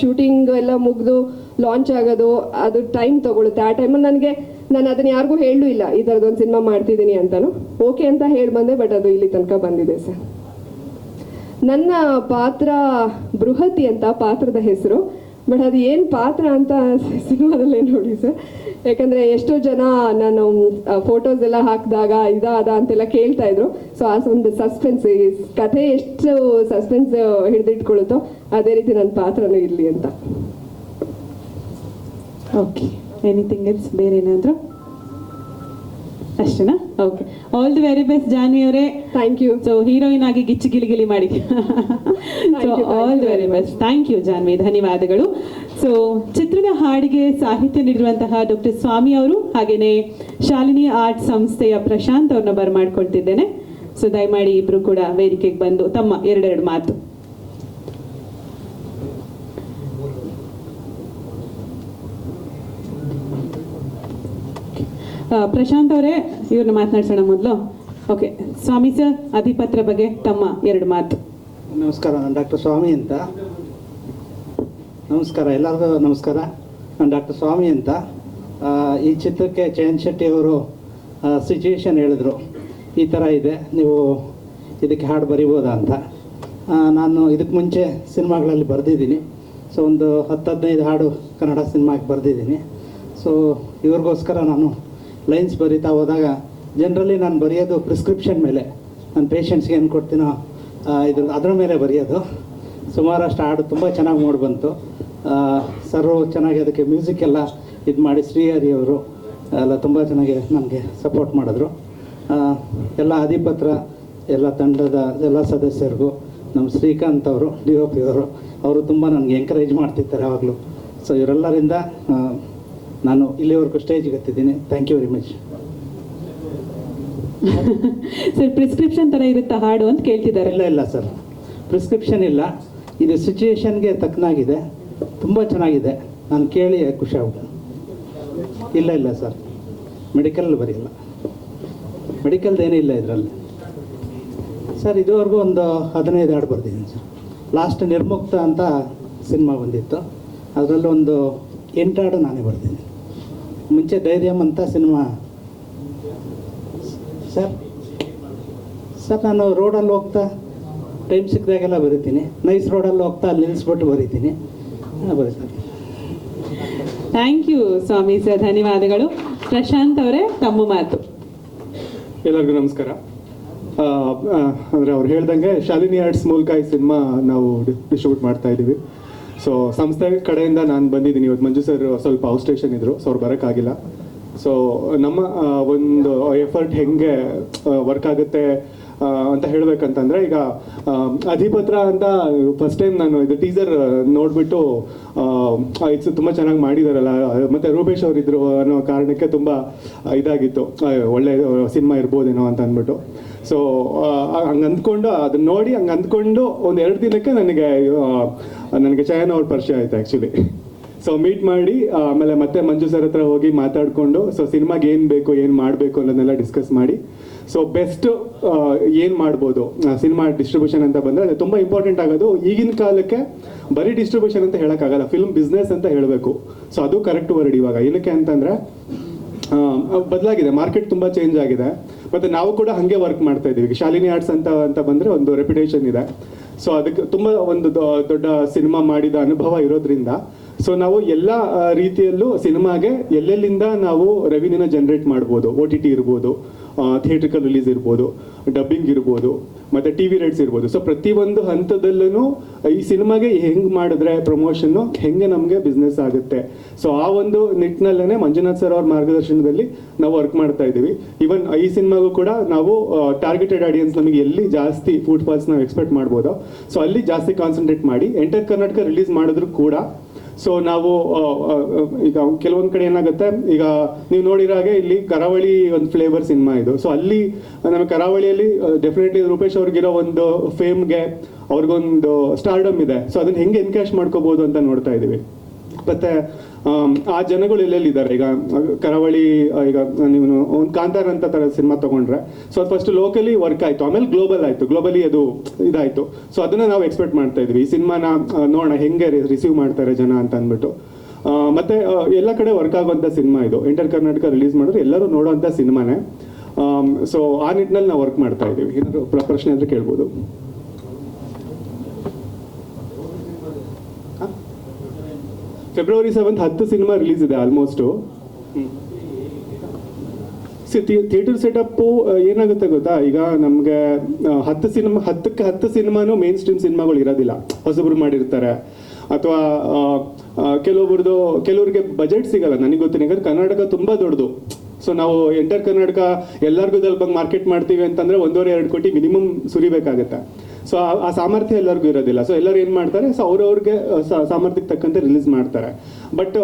Speaker 8: ಶೂಟಿಂಗ್ ಎಲ್ಲ ಮುಗಿದು ಲಾಂಚ್ ಆಗೋದು, ಅದು ಟೈಮ್ ತಗೊಳುತ್ತೆ. ಆ ಟೈಮಲ್ಲಿ ನನಗೆ, ನಾನು ಅದನ್ನ ಯಾರಿಗೂ ಹೇಳೂ ಇಲ್ಲ. ಈ ಥರದೊಂದು ಸಿನಿಮಾ ಮಾಡ್ತಿದ್ದೀನಿ ಅಂತಾನು. ಓಕೆ ಅಂತ ಹೇಳಿ ಬಂದೆ ಬಟ್ ಅದು ಇಲ್ಲಿ ತನಕ ಬಂದಿದೆ ಸರ್. ನನ್ನ ಪಾತ್ರ ಬೃಹತಿ ಅಂತ ಪಾತ್ರದ ಹೆಸರು. ಬಟ್ ಅದು ಏನು ಪಾತ್ರ ಅಂತ ಸಿನಿಮಾದಲ್ಲೇ ನೋಡಿ ಸರ್. ಯಾಕಂದರೆ ಎಷ್ಟೋ ಜನ ನಾನು ಫೋಟೋಸ್ ಎಲ್ಲ ಹಾಕಿದಾಗ ಇದಾದ ಅಂತೆಲ್ಲ ಕೇಳ್ತಾ ಇದ್ರು. ಸೊ ಆ ಒಂದು ಸಸ್ಪೆನ್ಸ್ ಕಥೆ ಎಷ್ಟು ಸಸ್ಪೆನ್ಸ್ ಹಿಡಿದಿಟ್ಕೊಳ್ಳುತ್ತೋ ಅದೇ ರೀತಿ ನನ್ನ ಪಾತ್ರನೂ ಇರಲಿ ಅಂತ.
Speaker 2: ಓಕೆ ಎನಿಥಿಂಗ್ ಎಲ್ಸ್ ಬೇರೆ ಏನಾದರೂ? ಅಷ್ಟೇನಾ? Okay all the very best Janvi ಅವರೇ.
Speaker 8: ಥ್ಯಾಂಕ್ ಯು
Speaker 2: ಸೊ ಹೀರೋಯಿನ್ ಆಗಿ ಗಿಚ್ಚಿ ಗಿಲಿಗಿಲಿ ಮಾಡಿ. So all the very best thank you Janvi ಧನ್ಯವಾದಗಳು. ಸೊ ಚಿತ್ರದ ಹಾಡಿಗೆ ಸಾಹಿತ್ಯ ನೀಡಿರುವಂತಹ ಡಾಕ್ಟರ್ ಸ್ವಾಮಿ ಅವರು ಹಾಗೇನೆ ಶಾಲಿನಿ ಆರ್ಟ್ ಸಂಸ್ಥೆಯ ಪ್ರಶಾಂತ್ ಅವ್ರನ್ನ ಬರಮಾಡ್ಕೊಳ್ತಿದ್ದೇನೆ. ಸೊ ದಯಮಾಡಿ ಇಬ್ರು ಕೂಡ ವೇದಿಕೆಗೆ ಬಂದು ತಮ್ಮ ಎರಡೆರಡು ಮಾತು. ಪ್ರಶಾಂತ್ ಅವರೇ ಇವ್ರನ್ನ ಮಾತನಾಡ್ಸೋಣ ಮೊದಲು. ಓಕೆ ಸ್ವಾಮಿ ಸರ್, ಅಧಿಪತ್ರ ಬಗ್ಗೆ ತಮ್ಮ ಎರಡು ಮಾತು.
Speaker 9: ನಮಸ್ಕಾರ, ನಾನು ಡಾಕ್ಟರ್ ಸ್ವಾಮಿ ಅಂತ. ನಮಸ್ಕಾರ, ಎಲ್ಲರಿಗೂ ನಮಸ್ಕಾರ. ನಾನು ಡಾಕ್ಟರ್ ಸ್ವಾಮಿ ಅಂತ. ಈ ಚಿತ್ರಕ್ಕೆ ಚಯನ್ ಶೆಟ್ಟಿ ಅವರು ಸಿಚುವೇಶನ್ ಹೇಳಿದ್ರು. ಈ ಥರ ಇದೆ, ನೀವು ಇದಕ್ಕೆ ಹಾಡು ಬರಿಬೋದಾ ಅಂತ. ನಾನು ಇದಕ್ಕೆ ಮುಂಚೆ ಸಿನಿಮಾಗಳಲ್ಲಿ ಬರೆದಿದ್ದೀನಿ. ಸೊ, ಒಂದು ಹತ್ತು ಹದಿನೈದು ಹಾಡು ಕನ್ನಡ ಸಿನಿಮಾಗೆ ಬರೆದಿದ್ದೀನಿ. ಸೊ, ಇವ್ರಿಗೋಸ್ಕರ ನಾನು ಲೈನ್ಸ್ ಬರಿತಾ ಹೋದಾಗ ಜನರಲಿ ನಾನು ಬರೆಯೋದು ಪ್ರಿಸ್ಕ್ರಿಪ್ಷನ್ ಮೇಲೆ. ನನ್ನ ಪೇಷಂಟ್ಸ್ಗೆ ಏನು ಕೊಡ್ತೀನೋ ಇದು ಅದರ ಮೇಲೆ ಬರೆಯೋದು. ಸುಮಾರಷ್ಟು ಹಾಡು ತುಂಬ ಚೆನ್ನಾಗಿ ಮೂಡಿ ಬಂತು. ಸರ್ ಚೆನ್ನಾಗಿ ಅದಕ್ಕೆ ಮ್ಯೂಸಿಕ್ ಎಲ್ಲ ಇದು ಮಾಡಿ ಶ್ರೀಹರಿ ಅವರು, ಎಲ್ಲ ತುಂಬ ಚೆನ್ನಾಗಿ ನನಗೆ ಸಪೋರ್ಟ್ ಮಾಡಿದ್ರು. ಎಲ್ಲ ಅಧಿಪತ್ರ, ಎಲ್ಲ ತಂಡದ, ಎಲ್ಲ ಸದಸ್ಯರಿಗೂ ನಮ್ಮ ಶ್ರೀಕಾಂತ್ ಅವರು ಡಿ ಒ ಅವರು ಅವರು ತುಂಬ ನನಗೆ ಎಂಕರೇಜ್ ಮಾಡ್ತಿರ್ತಾರೆ ಯಾವಾಗಲೂ. ಸೊ ಇವರೆಲ್ಲರಿಂದ ನಾನು ಇಲ್ಲಿವರೆಗೂ ಸ್ಟೇಜ್ಗೆ ಹತ್ತಿದ್ದೀನಿ. Thank you very much
Speaker 2: sir prescription ಥರ ಇರುತ್ತಾ ಹಾಡು ಅಂತ ಕೇಳ್ತಿದ್ದಾರೆ.
Speaker 9: ಇಲ್ಲ ಇಲ್ಲ ಸರ್ ಪ್ರಿಸ್ಕ್ರಿಪ್ಷನ್ ಇಲ್ಲ. ಇದು ಸಿಚುವೇಶನ್ಗೆ ತಕ್ಕನಾಗಿದೆ. ತುಂಬ ಚೆನ್ನಾಗಿದೆ. ನಾನು ಕೇಳಿ ಖುಷಿ ಆಗ ಇಲ್ಲ ಇಲ್ಲ ಸರ್ ಮೆಡಿಕಲ್ ಬರೆಯಲ್ಲ ಮೆಡಿಕಲ್ದು ಇಲ್ಲ ಇದರಲ್ಲಿ. ಸರ್ ಇದುವರೆಗೂ ಒಂದು ಹದಿನೈದು ಹಾಡು ಬರ್ತಿದ್ದೀನಿ ಸರ್ ಲಾಸ್ಟ್ ನಿರ್ಮುಕ್ತ ಅಂತ ಸಿನಿಮಾ ಬಂದಿತ್ತು. ಅದರಲ್ಲೂ ಒಂದು ಎಂಟು ಹಾಡು ನಾನೇ ಬರ್ದಿದ್ದೀನಿ. ಮುಂಚೆ ಧೈರ್ಯಂ ಅಂತ ಸಿನಿಮಾ. ಸರ್ ಸರ್ ನಾನು ರೋಡಲ್ಲಿ ಹೋಗ್ತಾ ಟೈಮ್ ಸಿಕ್ಕಿದಾಗೆಲ್ಲ ಬರೀತೀನಿ. ನೈಸ್ ರೋಡಲ್ಲಿ ಹೋಗ್ತಾ ಅಲ್ಲಿ ನಿಲ್ಲಿಸ್ಬಿಟ್ಟು ಬರೀತೀನಿ. ಹಾಂ ಬರೀತೀನಿ
Speaker 2: ಥ್ಯಾಂಕ್ ಯು ಸ್ವಾಮಿ ಸರ್. ಧನ್ಯವಾದಗಳು. ಪ್ರಶಾಂತ್ ಅವರೇ ತಮ್ಮ ಮಾತು.
Speaker 10: ಎಲ್ಲರಿಗೂ ನಮಸ್ಕಾರ. ಅಂದ್ರೆ ಅವ್ರು ಹೇಳ್ದಂಗೆ ಶಾಲಿನಿ ಆರ್ಟ್ಸ್ ಮೂಲಕ ಈ ಸಿನಿಮಾ ನಾವು ಡಿಸ್ಟ್ರಿಬ್ಯೂಟ್ ಮಾಡ್ತಾ ಇದ್ದೀವಿ. ಸೊ ಸಂಸ್ಥೆ ಕಡೆಯಿಂದ ನಾನು ಬಂದಿದ್ದೀನಿ. ಇವತ್ತು ಮಂಜು ಸರ್ ಸ್ವಲ್ಪ ಔಟ್ ಸ್ಟೇಷನ್ ಇದ್ರು. ಸೊ ಅವ್ರು ಬರೋಕ್ಕಾಗಿಲ್ಲ. ಸೊ ನಮ್ಮ ಒಂದು ಎಫರ್ಟ್ ಹೆಂಗೆ ವರ್ಕ್ ಆಗುತ್ತೆ ಅಂತ ಹೇಳ್ಬೇಕಂತಂದ್ರೆ, ಈಗ ಅಧಿಪತ್ರ ಅಂತ ಫಸ್ಟ್ ಟೈಮ್ ನಾನು ಇದು ಟೀಸರ್ ನೋಡ್ಬಿಟ್ಟು ಇಟ್ಸ್ ತುಂಬ ಚೆನ್ನಾಗಿ ಮಾಡಿದಾರಲ್ಲ. ಮತ್ತೆ ರೂಪೇಶ್ ಅವ್ರು ಇದ್ರು ಅನ್ನೋ ಕಾರಣಕ್ಕೆ ತುಂಬ ಇದಾಗಿತ್ತು. ಒಳ್ಳೆ ಸಿನಿಮಾ ಇರ್ಬೋದೇನೋ ಅಂತ ಅಂದ್ಬಿಟ್ಟು. ಸೊ ಹಂಗೆ ಅಂದ್ಕೊಂಡು, ಅದನ್ನ ನೋಡಿ ಹಂಗೆ ಅಂದ್ಕೊಂಡು ಒಂದು ಎರಡು ದಿನಕ್ಕೆ ನನಗೆ ನನಗೆ ಚಯನ್ ಅವ್ರ ಪರಿಚಯ ಆಯ್ತು ಆ್ಯಕ್ಚುಲಿ ಸೊ ಮೀಟ್ ಮಾಡಿ ಆಮೇಲೆ ಮತ್ತೆ ಮಂಜು ಸರ್ ಹತ್ರ ಹೋಗಿ ಮಾತಾಡಿಕೊಂಡು ಸೊ ಸಿನಿಮಾಗೆ ಏನು ಬೇಕು, ಏನು ಮಾಡಬೇಕು ಅನ್ನೋದನ್ನೆಲ್ಲ ಡಿಸ್ಕಸ್ ಮಾಡಿ. ಸೊ ಬೆಸ್ಟ್ ಏನು ಮಾಡ್ಬೋದು ಸಿನಿಮಾ ಡಿಸ್ಟ್ರಿಬ್ಯೂಷನ್ ಅಂತ ಬಂದರೆ, ಅದು ತುಂಬ ಇಂಪಾರ್ಟೆಂಟ್ ಆಗೋದು. ಈಗಿನ ಕಾಲಕ್ಕೆ ಬರೀ ಡಿಸ್ಟ್ರಿಬ್ಯೂಷನ್ ಅಂತ ಹೇಳೋಕ್ಕಾಗಲ್ಲ ಫಿಲ್ಮ್ ಬಿಸ್ನೆಸ್ ಅಂತ ಹೇಳಬೇಕು. ಸೊ ಅದು ಕರೆಕ್ಟ್ ವರ್ಡ್ ಇವಾಗ. ಏನಕ್ಕೆ ಅಂತಂದರೆ ಬದಲಾಗಿದೆ. ಮಾರ್ಕೆಟ್ ತುಂಬ ಚೇಂಜ್ ಆಗಿದೆ. ಮತ್ತು ನಾವು ಕೂಡ ಹಾಗೆ ವರ್ಕ್ ಮಾಡ್ತಾ ಇದ್ದೀವಿ. ಶಾಲಿನಿ ಆರ್ಟ್ಸ್ ಅಂತ ಅಂತ ಬಂದರೆ ಒಂದು ರೆಪ್ಯುಟೇಷನ್ ಇದೆ. ಸೊ ಅದಕ್ಕೆ ತುಂಬ ಒಂದು ದೊಡ್ಡ ಸಿನಿಮಾ ಮಾಡಿದ ಅನುಭವ ಇರೋದ್ರಿಂದ. ಸೊ ನಾವು ಎಲ್ಲ ರೀತಿಯಲ್ಲೂ ಸಿನಿಮಾಗೆ ಎಲ್ಲೆಲ್ಲಿಂದ ನಾವು ರೆವಿನ್ಯೂನ ಜನರೇಟ್ ಮಾಡ್ಬೋದು. ಓ ಟಿ ಟಿ ಇರ್ಬೋದು. ಥಿಯೇಟ್ರಿಕಲ್ ರಿಲೀಸ್ ಇರ್ಬೋದು ಡಬ್ಬಿಂಗ್ ಇರ್ಬೋದು, ಮತ್ತು ಟಿ ವಿ ರೈಟ್ಸ್ ಇರ್ಬೋದು. ಸೊ ಪ್ರತಿಯೊಂದು ಹಂತದಲ್ಲೂ ಈ ಸಿನಿಮಾಗೆ ಹೆಂಗೆ ಮಾಡಿದ್ರೆ ಪ್ರಮೋಷನ್ನು ಹೆಂಗೆ ನಮಗೆ ಬಿಸ್ನೆಸ್ ಆಗುತ್ತೆ. ಸೊ ಆ ಒಂದು ನಿಟ್ಟಿನಲ್ಲೇ ಮಂಜುನಾಥ್ ಸರ್ ಅವ್ರ ಮಾರ್ಗದರ್ಶನದಲ್ಲಿ ನಾವು ವರ್ಕ್ ಮಾಡ್ತಾ ಇದ್ದೀವಿ. ಈವನ್ ಈ ಸಿನಿಮಾಗೂ ಕೂಡ ನಾವು ಟಾರ್ಗೆಟೆಡ್ ಆಡಿಯನ್ಸ್ ನಮಗೆ ಎಲ್ಲಿ ಜಾಸ್ತಿ ಫುಟ್ಫಾಲ್ಸ್ ನಾವು ಎಕ್ಸ್ಪೆಕ್ಟ್ ಮಾಡ್ಬೋದು ಸೊ ಅಲ್ಲಿ ಜಾಸ್ತಿ ಕಾನ್ಸಂಟ್ರೇಟ್ ಮಾಡಿ ಎಂಟರ್ ಕರ್ನಾಟಕ ರಿಲೀಸ್ ಮಾಡಿದ್ರು ಕೂಡ ಸೊ ನಾವು ಈಗ ಕೆಲವೊಂದು ಕಡೆ ಏನಾಗುತ್ತೆ, ಈಗ ನೀವು ನೋಡಿರೋ ಹಾಗೆ ಇಲ್ಲಿ ಕರಾವಳಿ ಒಂದು ಫ್ಲೇವರ್ ಸಿನಿಮಾ ಇದು. ಸೊ ಅಲ್ಲಿ ನಮಗೆ ಕರಾವಳಿಯಲ್ಲಿ ಡೆಫಿನೆಟ್ಲಿ ರೂಪೇಶ್ ಅವ್ರಿಗಿರೋ ಒಂದು ಫೇಮ್ಗೆ ಅವ್ರಿಗೊಂದು ಸ್ಟಾರ್ಡಮ್ ಇದೆ. ಸೊ ಅದನ್ನ ಹೆಂಗೆ ಎನ್ಕ್ಯಾಶ್ ಮಾಡ್ಕೋಬಹುದು ಅಂತ ನೋಡ್ತಾ ಇದ್ದೀವಿ ಮತ್ತೆ ಆ ಜನಗಳು ಎಲ್ಲೆಲ್ಲಿದ್ದಾರೆ? ಈಗ, ಕರಾವಳಿ ಈಗ ನೀವು ಒಂದು ಕಾಂತಾರ ಅಂತ ತರ ಸಿನಿಮಾ ತಗೊಂಡ್ರೆ, ಸೊ ಅದು ಫಸ್ಟ್ ಲೋಕಲಿ ವರ್ಕ್ ಆಯ್ತು, ಆಮೇಲೆ ಗ್ಲೋಬಲ್ ಆಯ್ತು ಗ್ಲೋಬಲಿ ಅದು ಇದಾಯ್ತು. ಸೊ ಅದನ್ನ ನಾವು ಎಕ್ಸ್ಪೆಕ್ಟ್ ಮಾಡ್ತಾ ಇದ್ವಿ. ಈ ಸಿನಿಮಾನ ನೋಡೋಣ, ಹೆಂಗೆ ರಿಸೀವ್ ಮಾಡ್ತಾರೆ ಜನ ಅಂತ ಅಂದ್ಬಿಟ್ಟು. ಮತ್ತೆ ಎಲ್ಲ ಕಡೆ ವರ್ಕ್ ಆಗುವಂಥ ಸಿನಿಮಾ ಇದು. ಇಂಟರ್ ಕರ್ನಾಟಕ ರಿಲೀಸ್ ಮಾಡಿದ್ರೆ ಎಲ್ಲರೂ ನೋಡೋವಂಥ ಸಿನಿಮಾನೇ. ಸೊ ಆ ನಿಟ್ಟಿನಲ್ಲಿ ನಾವು ವರ್ಕ್ ಮಾಡ್ತಾ ಇದ್ದೀವಿ ಏನಾದ್ರು ಪ್ರ- ಪ್ರಶ್ನೆ ಅಂದ್ರೆ ಕೇಳ್ಬೋದು. ಫೆಬ್ರವರಿ ಸೆವೆಂತ್ ಹತ್ತು ಸಿನಿಮಾ ರಿಲೀಸ್ ಇದೆ ಆಲ್ಮೋಸ್ಟು ಥಿಯೇಟರ್ ಸೆಟಪ್ಪು ಏನಾಗುತ್ತೆ ಗೊತ್ತಾ? ಈಗ ನಮಗೆ ಹತ್ತು ಸಿನಿಮಾ ಹತ್ತಕ್ಕೆ ಹತ್ತು ಸಿನಿಮಾನು ಮೇನ್ ಸ್ಟ್ರೀಮ್ ಸಿನಿಮಾಗಳು ಇರೋದಿಲ್ಲ. ಹೊಸಬ್ರು ಮಾಡಿರ್ತಾರೆ. ಅಥವಾ ಕೆಲವೊಬ್ರದ್ದು, ಕೆಲವ್ರಿಗೆ ಬಜೆಟ್ ಸಿಗಲ್ಲ. ನನಗೆ ಗೊತ್ತಿನ ಯಾಕಂದ್ರೆ ಕರ್ನಾಟಕ ತುಂಬ ದೊಡ್ಡದು. ಸೊ ನಾವು ಎಂಟರ್ ಕರ್ನಾಟಕ ಎಲ್ಲರಿಗೂ ಸ್ವಲ್ಪ ಮಾರ್ಕೆಟ್ ಮಾಡ್ತೀವಿ ಅಂತಂದ್ರೆ ಒಂದೂವರೆ, ಎರಡು ಕೋಟಿ ಮಿನಿಮಮ್ ಸುರಿಬೇಕಾಗತ್ತೆ. ಸೊ ಆ ಸಾಮರ್ಥ್ಯ ಎಲ್ಲರಿಗೂ ಇರೋದಿಲ್ಲ. ಸೊ ಎಲ್ಲರೂ ಏನು ಮಾಡ್ತಾರೆ? ಸೊ ಅವ್ರವ್ರಿಗೆ ಸಾಮರ್ಥ್ಯಕ್ಕೆ ತಕ್ಕಂತೆ ರಿಲೀಸ್ ಮಾಡ್ತಾರೆ. ಬಟ್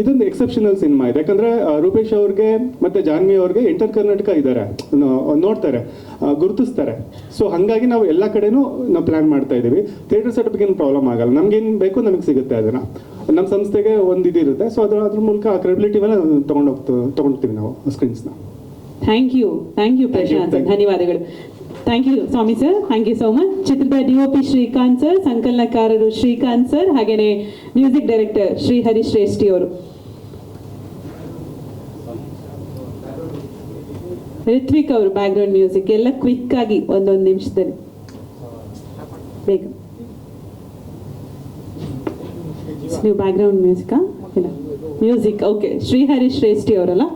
Speaker 10: ಇದೊಂದು ಎಕ್ಸೆಪ್ಷನಲ್ ಸಿನಿಮಾ ಇದೆ. ಯಾಕಂದ್ರೆ ರೂಪೇಶ್ ಅವ್ರಿಗೆ ಮತ್ತೆ ಜಾನ್ವಿ ಅವ್ರಿಗೆ ಇಂಟರ್ ಕರ್ನಾಟಕ ಇದ್ದಾರೆ ನೋಡ್ತಾರೆ ಗುರುತಿಸ್ತಾರೆ. ಸೊ ಹಾಗಾಗಿ ನಾವು ಎಲ್ಲ ಕಡೆನೂ ನಾವು ಪ್ಲಾನ್ ಮಾಡ್ತಾ ಇದ್ದೀವಿ. ಥಿಯೇಟರ್ ಸೆಟಪ್ಗೆ ಏನು ಪ್ರಾಬ್ಲಮ್ ಆಗಲ್ಲ. ನಮ್ಗೇನು ಬೇಕು ನಮಗೆ ಸಿಗುತ್ತೆ ಅದನ್ನ. ನಮ್ಮ ಸಂಸ್ಥೆಗೆ ಒಂದು ಇದಿರುತ್ತೆ. ಸೊ ಅದರ ಅದ್ರ ಮೂಲಕ ಆ ಕ್ರೆಡಿಬಿಲಿಟಿ ಮೇಲೆ ತಗೊಂಡೋಗ್ತು ತಗೊಂಡ್ತೀವಿ ನಾವು ಸ್ಕ್ರೀನ್ಸ್ನ
Speaker 2: thank you thank you Prashanth ಧನ್ಯವಾದಗಳು. Thank you Swamy sir thank you so much ಚಿತ್ರದ ಡಿಒಪಿ ಶ್ರೀಕಾಂತ್ ಸರ್ ಸಂಕಲನಕಾರರು ಶ್ರೀಕಾಂತ್ ಸರ್ ಹಾಗೇನೆ ಮ್ಯೂಸಿಕ್ ಡೈರೆಕ್ಟರ್ ಶ್ರೀ ಶ್ರೇಷ್ಠಿ ಅವರು. ರಿತ್ವಿಕ್ ಅವರು ಬ್ಯಾಕ್ಗ್ರೌಂಡ್ ಮ್ಯೂಸಿಕ್ ಎಲ್ಲ ಕ್ವಿಕ್ ಆಗಿ ಒಂದೊಂದು ನಿಮಿಷದಲ್ಲಿ. ಬೇಗ. ನೀವು ಬ್ಯಾಕ್ಗ್ರೌಂಡ್ ಮ್ಯೂಸಿಕಾ ಇಲ್ಲ. ಮ್ಯೂಸಿಕ್ ಓಕೆ ಶ್ರೀಹರಿ ಶ್ರೇಷ್ಠಿ ಅವರಲ್ಲ?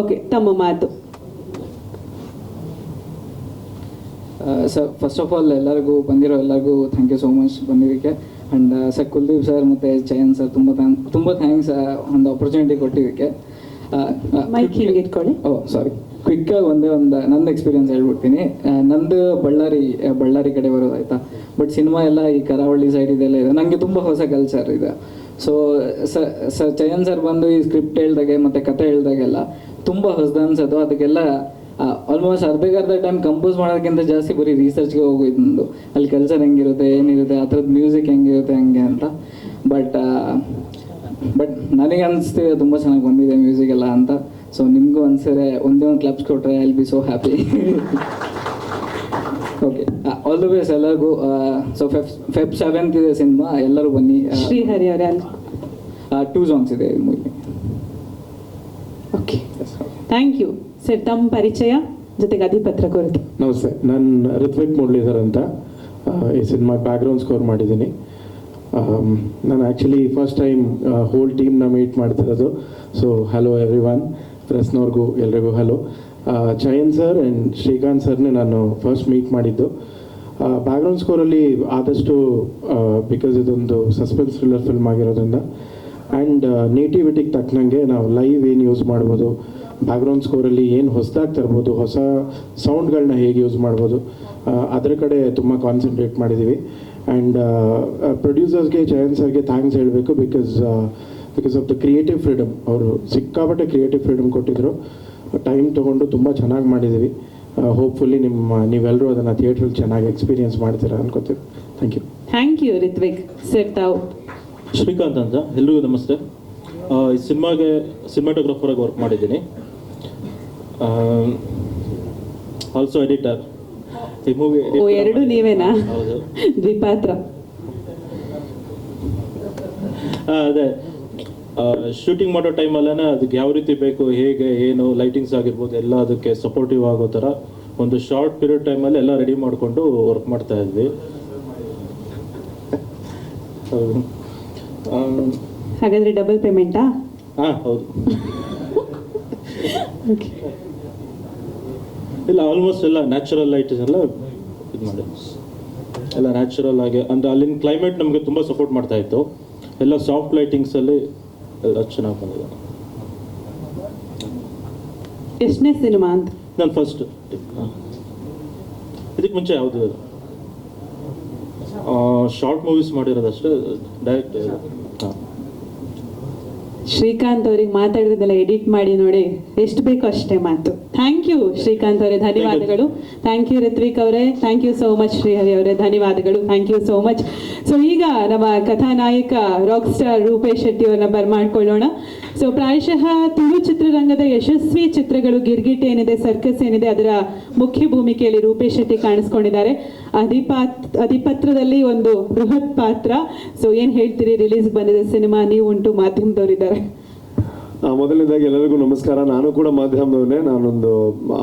Speaker 2: ಓಕೆ ತಮ್ಮ ಮಾತು.
Speaker 11: ಸರ್ ಫಸ್ಟ್ ಆಫ್ ಆಲ್ ಎಲ್ಲರಿಗೂ ಬಂದಿರೋ ಎಲ್ಲರಿಗೂ ಥ್ಯಾಂಕ್ ಯು ಸೋ ಮಚ್ ಬಂದಿದ್ದಕ್ಕೆ. ಆ್ಯಂಡ್ ಸರ್ ಕುಲ್ದೀಪ್ ಸರ್ ಮತ್ತು ಜಯನ್ ಸರ್ ತುಂಬ ಥ್ಯಾಂಕ್ ತುಂಬ ಥ್ಯಾಂಕ್ಸ್ ಒಂದು ಆಪರ್ಚುನಿಟಿ ಕೊಟ್ಟಿದ್ದಕ್ಕೆ.
Speaker 2: ಮೈಕ್ ಹಿಂಗೆ ಇಟ್ಕೊಳ್ಳಿ.
Speaker 11: ಓ ಸಾರಿ ಕ್ವಿಕ್ಕಾಗಿ ಒಂದೇ ಒಂದು ನಂದು ಎಕ್ಸ್ಪೀರಿಯನ್ಸ್ ಹೇಳ್ಬಿಡ್ತೀನಿ. ನಂದು ಬಳ್ಳಾರಿ ಬಳ್ಳಾರಿ ಕಡೆ ಬರೋದಾಯ್ತಾ ಬಟ್ ಸಿನಿಮಾ ಎಲ್ಲ ಈ ಕರಾವಳಿ ಸೈಡ್ ಇದೆಲ್ಲ ಇದೆ. ನನಗೆ ತುಂಬ ಹೊಸ ಕಲ್ಚರ್ ಇದೆ. ಸೊ ಸರ್ ಜಯನ್ ಸರ್ ಬಂದು ಈ ಸ್ಕ್ರಿಪ್ಟ್ ಹೇಳ್ದಾಗೆ ಮತ್ತು ಕತೆ ಹೇಳ್ದಾಗೆಲ್ಲ ತುಂಬ ಹೊಸದು ಅನ್ಸೋದು. ಅದಕ್ಕೆಲ್ಲ ಆಲ್ಮೋಸ್ಟ್ ಅರ್ಧಕ್ಕರ್ಧ ಟೈಮ್ ಕಂಪೋಸ್ ಮಾಡೋದಕ್ಕಿಂತ ಜಾಸ್ತಿ ಬರೀ ರಿಸರ್ಚ್ಗೆ ಹೋಗೋದು ನಂದು ಅಲ್ಲಿ ಕಲ್ಚರ್ ಹೆಂಗಿರುತ್ತೆ ಏನಿರುತ್ತೆ ಆ ಥರದ್ದು ಮ್ಯೂಸಿಕ್ ಹೆಂಗಿರುತ್ತೆ ಹಂಗೆ ಅಂತ. ಬಟ್ ಬಟ್ ನನಗೆ ಅನಿಸ್ತಿದೆ ತುಂಬ ಚೆನ್ನಾಗಿ ಬಂದಿದೆ ಮ್ಯೂಸಿಕ್ ಎಲ್ಲ ಅಂತ. ಸೊ ನಿಮಗೂ ಅನ್ಸರೆ ಒಂದೇ ಒಂದು ಕ್ಲಬ್ಸ್ ಕೊಟ್ಟರೆ I be so happy okay all the best ಎಲ್ಲರಿಗೂ. ಸೊ ಫೆಫ್ ಫೆಬ್ ಸೆವೆಂತ್ ಇದೆ ಸಿನಿಮಾ ಎಲ್ಲರೂ ಬನ್ನಿ.
Speaker 2: ಶ್ರೀಹರಿ ಅವರೇ
Speaker 11: ಟೂ ಸಾಂಗ್ಸ್ ಇದೆ movie
Speaker 2: okay thank you sir ತಮ್ಮ ಪರಿಚಯ ಜೊತೆಗೆ ಅಧಿಪತ್ರ ಕೊರತೆ.
Speaker 12: ನಮಸ್ತೆ, ನಾನು ಋತ್ವಿಕ್ ಮುರಳೀಧರ್ ಅಂತ
Speaker 13: ಈ ಸಿನಿಮಾ ಬ್ಯಾಕ್ಗ್ರೌಂಡ್ ಸ್ಕೋರ್ ಮಾಡಿದ್ದೀನಿ. ನಾನು ಆ್ಯಕ್ಚುಲಿ ಫಸ್ಟ್ ಟೈಮ್ ಹೋಲ್ ಟೀಮ್ನ ಮೀಟ್ ಮಾಡ್ತಿರೋದು. ಸೊ ಹಲೋ ಎವ್ರಿ ಒನ್ ಪ್ರೆಸ್ನವ್ರಿಗೂ ಎಲ್ರಿಗೂ hello Jayan sir and Srikanth ಸರ್ನೇ ನಾನು ಫಸ್ಟ್ ಮೀಟ್ ಮಾಡಿದ್ದು. ಬ್ಯಾಕ್ಗ್ರೌಂಡ್ ಸ್ಕೋರಲ್ಲಿ ಆದಷ್ಟು ಬಿಕಾಸ್ ಇದೊಂದು ಸಸ್ಪೆನ್ಸ್ ಥ್ರಿಲ್ಲರ್ ಫಿಲ್ಮ್ ಆಗಿರೋದ್ರಿಂದ. ಆ್ಯಂಡ್ ನೇಟಿವಿಟಿಗೆ ತಕ್ಕನಂಗೆ ನಾವು ಲೈವ್ ಏನು ಯೂಸ್ ಮಾಡ್ಬೋದು ಬ್ಯಾಕ್ಗ್ರೌಂಡ್ ಸ್ಕೋರಲ್ಲಿ ಏನು ಹೊಸದಾಗಿ ತರ್ಬೋದು ಹೊಸ ಸೌಂಡ್ಗಳನ್ನ ಹೇಗೆ ಯೂಸ್ ಮಾಡ್ಬೋದು ಅದರ ಕಡೆ ತುಂಬ ಕಾನ್ಸಂಟ್ರೇಟ್ ಮಾಡಿದ್ದೀವಿ ಆ್ಯಂಡ್ ಪ್ರೊಡ್ಯೂಸರ್ಸ್ಗೆ ಸರ್ ಸರ್ಗೆ ಥ್ಯಾಂಕ್ಸ್ ಹೇಳಬೇಕು because because of the creative freedom ಅವರು ಸಿಕ್ಕಾಪಟ್ಟೆ ಕ್ರಿಯೇಟಿವ್ ಫ್ರೀಡಮ್ ಕೊಟ್ಟಿದ್ರು. ಟೈಮ್ ತೊಗೊಂಡು ತುಂಬ ಚೆನ್ನಾಗಿ ಮಾಡಿದ್ದೀವಿ ಹೋಪ್ಫುಲ್ಲಿ ನಿಮ್ಮ ನೀವೆಲ್ಲರೂ ಅದನ್ನು ಥಿಯೇಟ್ರಲ್ಲಿ ಚೆನ್ನಾಗಿ ಎಕ್ಸ್ಪೀರಿಯನ್ಸ್ ಮಾಡ್ತೀರಾ ಅನ್ಕೋತೀವಿ. Thank you
Speaker 2: thank you Ritwik sir ತಾವು
Speaker 14: ಶ್ರೀಕಾಂತ್ ಅಂತ. ಎಲ್ರಿಗೂ ನಮಸ್ತೆ. ಈ ಸಿನಿಮಾಗೆ ಸಿನಿಮಾಟೋಗ್ರಾಫರಾಗಿ ವರ್ಕ್ ಮಾಡಿದ್ದೀನಿ. ಆಲ್ಸೋ ಎಡಿಟರ್ ಈ ಮೂವಿ
Speaker 2: ಓ ಎರಡು ನೀವೇನಾ?
Speaker 14: ಹೌದು.
Speaker 2: ದ್ವಿಪಾತ್ರ.
Speaker 14: ಆ, ಅದೇ. ಶೂಟಿಂಗ್ ಮಾಡೋ ಟೈಮಲ್ಲೇ ಅದಕ್ಕೆ ಯಾವ ರೀತಿ ಬೇಕು ಹೇಗೆ ಏನು ಲೈಟಿಂಗ್ಸ್ ಆಗಿರ್ಬೋದು ಎಲ್ಲ ಅದಕ್ಕೆ ಸಪೋರ್ಟಿವ್ ಆಗೋ ಥರ ಒಂದು ಶಾರ್ಟ್ ಪೀರಿಯಡ್ ಟೈಮಲ್ಲಿ ಎಲ್ಲ ರೆಡಿ ಮಾಡಿಕೊಂಡು ವರ್ಕ್ ಮಾಡ್ತಾ ಇದ್ವಿ. ಹೌದು. ಆಮ್,
Speaker 2: ಹಾಗಾದ್ರೆ ಡಬಲ್ ಪೇಮೆಂಟಾ
Speaker 14: ಹಾಂ ಹೌದು.
Speaker 2: ಓಕೆ
Speaker 14: ಇಲ್ಲ ಆಲ್ಮೋಸ್ಟ್ ಎಲ್ಲ ನ್ಯಾಚುರಲ್ ಲೈಟ್ ಎಲ್ಲ ಇದು ಮಾಡಿ ಎಲ್ಲ ನ್ಯಾಚುರಲ್ ಆಗಿ ಅಂದರೆ ಅಲ್ಲಿನ ಕ್ಲೈಮೇಟ್ ನಮಗೆ ತುಂಬ ಸಪೋರ್ಟ್ ಮಾಡ್ತಾ ಇತ್ತು. ಎಲ್ಲ ಸಾಫ್ಟ್ ಲೈಟಿಂಗ್ಸಲ್ಲಿ ಎಲ್ಲ ಚೆನ್ನಾಗಿ ಬಂದಿದೆ.
Speaker 2: ಎಷ್ಟನೇ ಸಿನಿಮಾ ಅಂತ?
Speaker 14: ನಾನು ಫಸ್ಟ್ ಇದಕ್ಕೆ ಮುಂಚೆ ಯಾವುದು? ಶಾರ್ಟ್ ಮೂವೀಸ್ ಮಾಡಿರೋದಷ್ಟೇ ಡೈರೆಕ್ಟ್
Speaker 2: ಶ್ರೀಕಾಂತ್ ಅವ್ರಿಗೆ ಮಾತಾಡಿರೋದೆಲ್ಲ ಎಡಿಟ್ ಮಾಡಿ ನೋಡಿ ಎಷ್ಟು ಬೇಕೋ ಅಷ್ಟೇ ಮಾತು. ಥ್ಯಾಂಕ್ ಯು ಶ್ರೀಕಾಂತ್ ಅವರೇ ಧನ್ಯವಾದಗಳು. ಥ್ಯಾಂಕ್ ಯು ರಿತ್ವಿಕ್ ಅವರೇ thank you so much Shrihari ಅವರೇ ಧನ್ಯವಾದಗಳು. Thank you so much so ಈಗ ನಮ್ಮ ಕಥಾನಾಯಕ ರಾಕ್ ಸ್ಟಾರ್ ರೂಪೇಶ್ ಶೆಟ್ಟಿ ಅವ್ರನ್ನ ಬರ್ಮಾಡ್ಕೊಳ್ಳೋಣ. ಸೊ ಪ್ರಾಯಶಃ ತುಳು ಚಿತ್ರರಂಗದ ಯಶಸ್ವಿ ಚಿತ್ರಗಳು ಗಿರ್ಗಿಟ್ ಏನಿದೆ, ಸರ್ಕಸ್ ಏನಿದೆ, ಅದರ ಮುಖ್ಯ ಭೂಮಿಕೆಯಲ್ಲಿ ರೂಪೇಶ್ ಶೆಟ್ಟಿ ಕಾಣಿಸ್ಕೊಂಡಿದ್ದಾರೆ. ಅಧಿಪಾತ್, ಅಧಿಪತ್ರದಲ್ಲಿ ಒಂದು ಬೃಹತ್ ಪಾತ್ರ. ಸೊ ಏನು ಹೇಳ್ತೀರಿ, ರಿಲೀಸ್ ಬಂದಿದೆ ಸಿನಿಮಾ ನೀವು ಉಂಟು ಮಾಧ್ಯಮದವರಿದ್ದಾರೆ
Speaker 12: ಮೊದಲನೇದಾಗಿ ಎಲ್ಲರಿಗೂ ನಮಸ್ಕಾರ. ನಾನು ಕೂಡ ಮಾಧ್ಯಮದವನೇ. ನಾನೊಂದು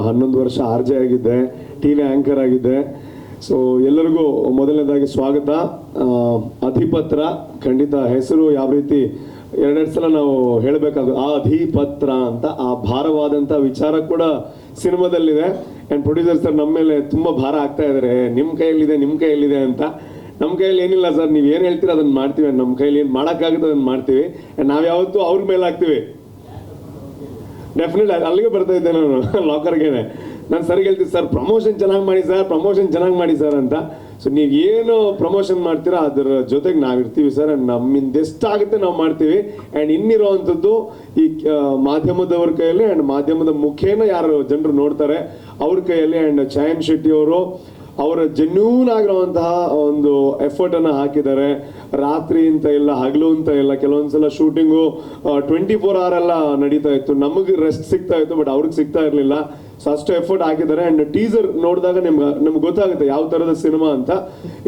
Speaker 12: ಹನ್ನೊಂದು ವರ್ಷ ಆರ್ ಜೆ ಆಗಿದ್ದೆ ಟಿ ವಿ ಆ್ಯಂಕರ್ ಆಗಿದ್ದೆ. ಸೊ ಎಲ್ಲರಿಗೂ ಮೊದಲನೇದಾಗಿ ಸ್ವಾಗತ. ಅಧಿಪತ್ರ, ಖಂಡಿತ ಹೆಸರು ಯಾವ ರೀತಿ ಎರಡೆರಡು ಸಲ ನಾವು ಹೇಳಬೇಕಾಗುತ್ತೆ ಆ ಅಧಿಪತ್ರ ಅಂತ, ಆ ಭಾರವಾದಂಥ ವಿಚಾರ ಕೂಡ ಸಿನಿಮಾದಲ್ಲಿದೆ. ಆ್ಯಂಡ್ ಪ್ರೊಡ್ಯೂಸರ್ ಸರ್ ನಮ್ಮ ಮೇಲೆ ತುಂಬ ಭಾರ ಆಗ್ತಾ ಇದ್ದಾರೆ. ನಿಮ್ಮ ಕೈಯಲ್ಲಿದೆ ನಿಮ್ಮ ಕೈಯಲ್ಲಿದೆ ಅಂತ. ನಮ್ಮ ಕೈಯಲ್ಲಿ ಏನಿಲ್ಲ ಸರ್ ನೀವು ಏನು ಹೇಳ್ತೀರ ಅದನ್ನು ಮಾಡ್ತೀವಿ. ನಮ್ಮ ಕೈಯಲ್ಲಿ ಏನು ಮಾಡೋಕ್ಕಾಗುತ್ತೆ ಅದನ್ನು ಮಾಡ್ತೀವಿ. ಆ್ಯಂಡ್ ನಾವು ಯಾವತ್ತೂ ಅವ್ರ ಮೇಲೆ ಹಾಕ್ತೀವಿ. ಡೆಫಿನೆಟ್ ಅಲ್ಲಿಗೆ ಬರ್ತಾ ಇದ್ದೆ ನಾನು ಲಾಕರ್ಗೆನೆ ನಾನು ಸರ್ ಹೇಳ್ತೀನಿ ಸರ್. ಪ್ರಮೋಷನ್ ಚೆನ್ನಾಗಿ ಮಾಡಿ, ಸರ್. ಪ್ರಮೋಷನ್ ಚೆನ್ನಾಗಿ ಮಾಡಿ, ಸರ್ ಅಂತ. ಸೊ ನೀವು ಏನು ಪ್ರಮೋಷನ್ ಮಾಡ್ತೀರಾ, ಅದರ ಜೊತೆಗೆ ನಾವು ಇರ್ತೀವಿ ಸರ್ ನಮ್ಮಿಂದ ಎಷ್ಟಾಗುತ್ತೆ ನಾವು ಮಾಡ್ತೀವಿ. ಆ್ಯಂಡ್ ಇನ್ನಿರೋವಂಥದ್ದು ಈ ಮಾಧ್ಯಮದವ್ರ ಕೈಯಲ್ಲಿ ಆ್ಯಂಡ್ ಮಾಧ್ಯಮದ ಮುಖೇನ ಯಾರು ಜನರು ನೋಡ್ತಾರೆ, ಅವ್ರ ಕೈಯಲ್ಲಿ ಆ್ಯಂಡ್ ಚಯನ್ ಶೆಟ್ಟಿ ಅವರು ಅವರ ಜೆನ್ಯೂನ್ ಆಗಿರುವಂತಹ ಒಂದು ಎಫರ್ಟ್ ಅನ್ನ ಹಾಕಿದ್ದಾರೆ. ರಾತ್ರಿ ಅಂತ ಇಲ್ಲ, ಹಗಲು ಅಂತ ಇಲ್ಲ, ಕೆಲವೊಂದ್ಸಲ ಶೂಟಿಂಗು ಟ್ವೆಂಟಿ ಫೋರ್ ಅವರ್ ಎಲ್ಲ ನಡೀತಾ ಇತ್ತು. ನಮಗೆ ರೆಸ್ಟ್ ಸಿಗ್ತಾ ಇತ್ತು ಬಟ್ ಅವ್ರಿಗೆ ಸಿಗ್ತಾ ಇರಲಿಲ್ಲ. ಸೊ ಅಷ್ಟು ಎಫರ್ಟ್ ಹಾಕಿದ್ದಾರೆ ಅಂಡ್ ಟೀಸರ್ ನೋಡಿದಾಗ ನಿಮ್ಗೆ, ನಮ್ಗೆ ಗೊತ್ತಾಗುತ್ತೆ ಯಾವ ತರದ ಸಿನಿಮಾ ಅಂತ.